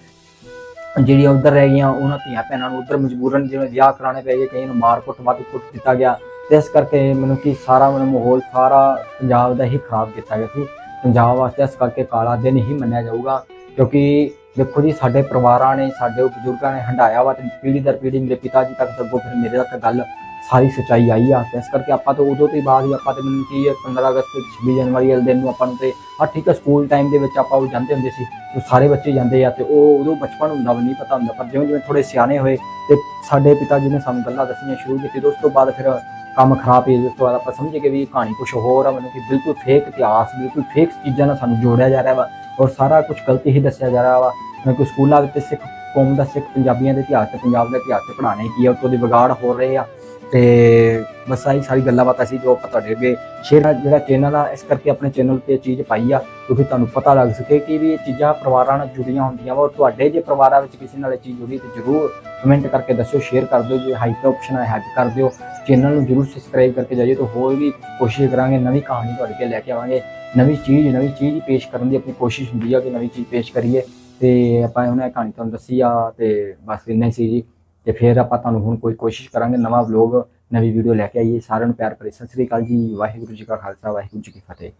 ਜਿਹੜੀਆਂ ਉਧਰ ਰਹਿ ਗਈਆਂ, ਉਹਨਾਂ ਧੀਆਂ ਭੈਣਾਂ ਨੂੰ ਉਧਰ ਮਜਬੂਰਨ ਜਿਵੇਂ ਵਿਆਹ ਕਰਾਉਣੇ ਪੈ ਗਏ ਕਈ ਨੂੰ ਮਾਰ ਕੁੱਟ, ਵੱਧ ਕੁੱਟ ਦਿੱਤਾ ਗਿਆ। ਤੇ ਇਸ ਕਰਕੇ ਮੈਨੂੰ ਕਿ ਸਾਰਾ ਮੈਨੂੰ ਮਾਹੌਲ, ਸਾਰਾ ਪੰਜਾਬ ਦਾ ਹੀ ਖਰਾਬ ਕੀਤਾ ਗਿਆ ਸੀ। ਪੰਜਾਬ ਵਾਸਤੇ ਇਸ ਕਰਕੇ ਕਾਲਾ ਦਿਨ ਹੀ ਮੰਨਿਆ ਜਾਊਗਾ, ਕਿਉਂਕਿ ਦੇਖੋ ਜੀ, ਸਾਡੇ ਪਰਿਵਾਰਾਂ ਨੇ, ਸਾਡੇ ਬਜ਼ੁਰਗਾਂ ਨੇ ਹੰਡਾਇਆ ਵਾ ਤੇ ਪੀੜ੍ਹੀ ਦਰ ਪੀੜ੍ਹੀ ਮੇਰੇ ਪਿਤਾ ਜੀ ਤੱਕ ਅੱਗੋਂ ਫਿਰ ਮੇਰੇ ਤੱਕ ਗੱਲ ਸਾਰੀ ਸੱਚਾਈ ਆਈ ਆ। ਤੇ ਇਸ ਕਰਕੇ ਆਪਾਂ ਤਾਂ ਉਦੋਂ ਤੋਂ ਹੀ ਬਾਅਦ ਹੀ ਆਪਾਂ ਤੇ ਮੈਨੂੰ ਕੀ ਹੈ 15 ਅਗਸਤ 26 ਜਨਵਰੀ ਵਾਲੇ ਦਿਨ ਨੂੰ ਆਪਾਂ ਨੂੰ ਤੇ ਆ ਠੀਕ ਹੈ ਸਕੂਲ ਟਾਈਮ ਦੇ ਵਿੱਚ ਆਪਾਂ ਉਹ ਜਾਂਦੇ ਹੁੰਦੇ ਸੀ ਤੇ ਸਾਰੇ ਬੱਚੇ ਜਾਂਦੇ ਆ ਤੇ ਉਹ ਉਦੋਂ ਬਚਪਨ ਹੁੰਦਾ ਵੀ, ਨਹੀਂ ਪਤਾ ਹੁੰਦਾ, ਪਰ ਜਿਵੇਂ ਜਿਵੇਂ ਥੋੜੇ ਸਿਆਣੇ ਹੋਏ ਤੇ ਸਾਡੇ ਪਿਤਾ ਜੀ ਨੇ ਸਾਨੂੰ ਗੱਲਾਂ ਦੱਸਣੀਆਂ ਸ਼ੁਰੂ ਕੀਤੀ ਤੇ ਉਸ ਤੋਂ ਬਾਅਦ ਫਿਰ ਕੰਮ ਖਰਾਬ ਹੀ ਉਸ ਤੋਂ ਬਾਅਦ ਆਪਾਂ ਸਮਝੇ ਕਿ ਵੀ ਇਹ ਕਹਾਣੀ ਕੁਝ ਹੋਰ ਆ, ਮਤਲਬ ਕਿ ਬਿਲਕੁਲ ਫੇਕ ਇਤਿਹਾਸ, ਬਿਲਕੁਲ ਫੇਕ ਚੀਜ਼ਾਂ ਨਾਲ ਸਾਨੂੰ ਜੋੜਿਆ ਜਾ ਰਿਹਾ ਵਾ ਔਰ ਸਾਰਾ ਕੁਝ ਗਲਤੀ ਹੀ ਦੱਸਿਆ ਜਾ ਰਿਹਾ ਵਾ। ਮੈਂ ਕੋਈ ਸਕੂਲਾਂ ਵਿੱਚ ਸਿੱਖ ਕੌਮ ਦਾ, ਸਿੱਖ ਪੰਜਾਬੀਆਂ ਦੇ ਇਤਿਹਾਸ ਤੇ, ਪੰਜਾਬ ਦਾ ਇਤਿਹਾਸ ਤੇ ਪੜ੍ਹਾਣੇ ਕੀ ਆ ਉਤੋਂ ਦੇ ਵਿਗਾੜ ਹੋ ਰਹੇ ਆ। ਤੇ ਬਸ ਆਹੀ ਸਾਰੀ ਗੱਲਾਂ ਬਾਤਾਂ ਸੀ ਜੋ ਆਪਾਂ ਤੁਹਾਡੇ ਅੱਗੇ ਸ਼ੇਅਰ ਜਿਹੜਾ ਚੈਨਲ ਆ, ਇਸ ਕਰਕੇ ਆਪਣੇ ਚੈਨਲ ਤੇ ਚੀਜ਼ ਪਾਈ ਆ ਕਿਉਂਕਿ ਤੁਹਾਨੂੰ ਪਤਾ ਲੱਗ ਸਕੇ ਕਿ ਵੀ ਇਹ ਚੀਜ਼ਾਂ ਪਰਿਵਾਰਾਂ ਨਾਲ ਜੁੜੀਆਂ ਹੁੰਦੀਆਂ ਵਾ, ਔਰ ਤੁਹਾਡੇ ਜੇ ਪਰਿਵਾਰਾਂ ਵਿੱਚ ਕਿਸੇ ਨਾਲ ਇਹ ਚੀਜ਼ ਜੁੜੀ ਤੇ ਜਰੂਰ ਕਮੈਂਟ ਕਰਕੇ ਦੱਸਿਓ ਸ਼ੇਅਰ ਕਰ ਦਿਓ, ਜੇ ਹਾਈਪ ਦਾ ਆਪਸ਼ਨ ਹੈ ਹੈਕ ਕਰ ਦਿਓ। ਚੈਨਲ ਨੂੰ ਜਰੂਰ ਸਬਸਕ੍ਰਾਈਬ ਕਰਕੇ ਜਾਈਏ ਤਾਂ ਹੋਰ ਵੀ ਕੋਸ਼ਿਸ਼ ਕਰਾਂਗੇ, ਨਵੀਂ ਕਹਾਣੀ ਤੁਹਾਡੇ ਕੇ ਲੈ ਕੇ ਆਵਾਂਗੇ। ਨਵੀਂ ਚੀਜ਼ ਨਵੀਂ ਚੀਜ਼ ਪੇਸ਼ ਕਰਨ ਦੀ ਆਪਣੀ ਕੋਸ਼ਿਸ਼ ਹੁੰਦੀ ਆ ਕਿ ਨਵੀਂ ਚੀਜ਼ ਪੇਸ਼ ਕਰੀਏ। ਤੇ ਆਪਾਂ ਹੁਣ ਇਹ ਕਹਾਣੀ ਤੁਹਾਨੂੰ ਦੱਸੀ ਆ ਤੇ ਬਸ ਇੰਨਾ ਹੀ ਸੀ ਜੀ। ਤੇ ਫਿਰ ਆਪਾਂ ਤੁਹਾਨੂੰ ਹੁਣ ਕੋਈ ਕੋਸ਼ਿਸ਼ ਕਰਾਂਗੇ ਨਵਾਂ ਵਲੌਗ ਨਵੀਂ ਵੀਡੀਓ ਲੈ ਕੇ ਆਈਏ। ਸਾਰਿਆਂ ਨੂੰ ਪਿਆਰ ਭਰੀ ਸਤਿ ਸ੍ਰੀ ਅਕਾਲ ਜੀ। ਵਾਹਿਗੁਰੂ ਜੀ ਕਾ ਖਾਲਸਾ, ਵਾਹਿਗੁਰੂ ਜੀ ਕੀ ਫਤਿਹ।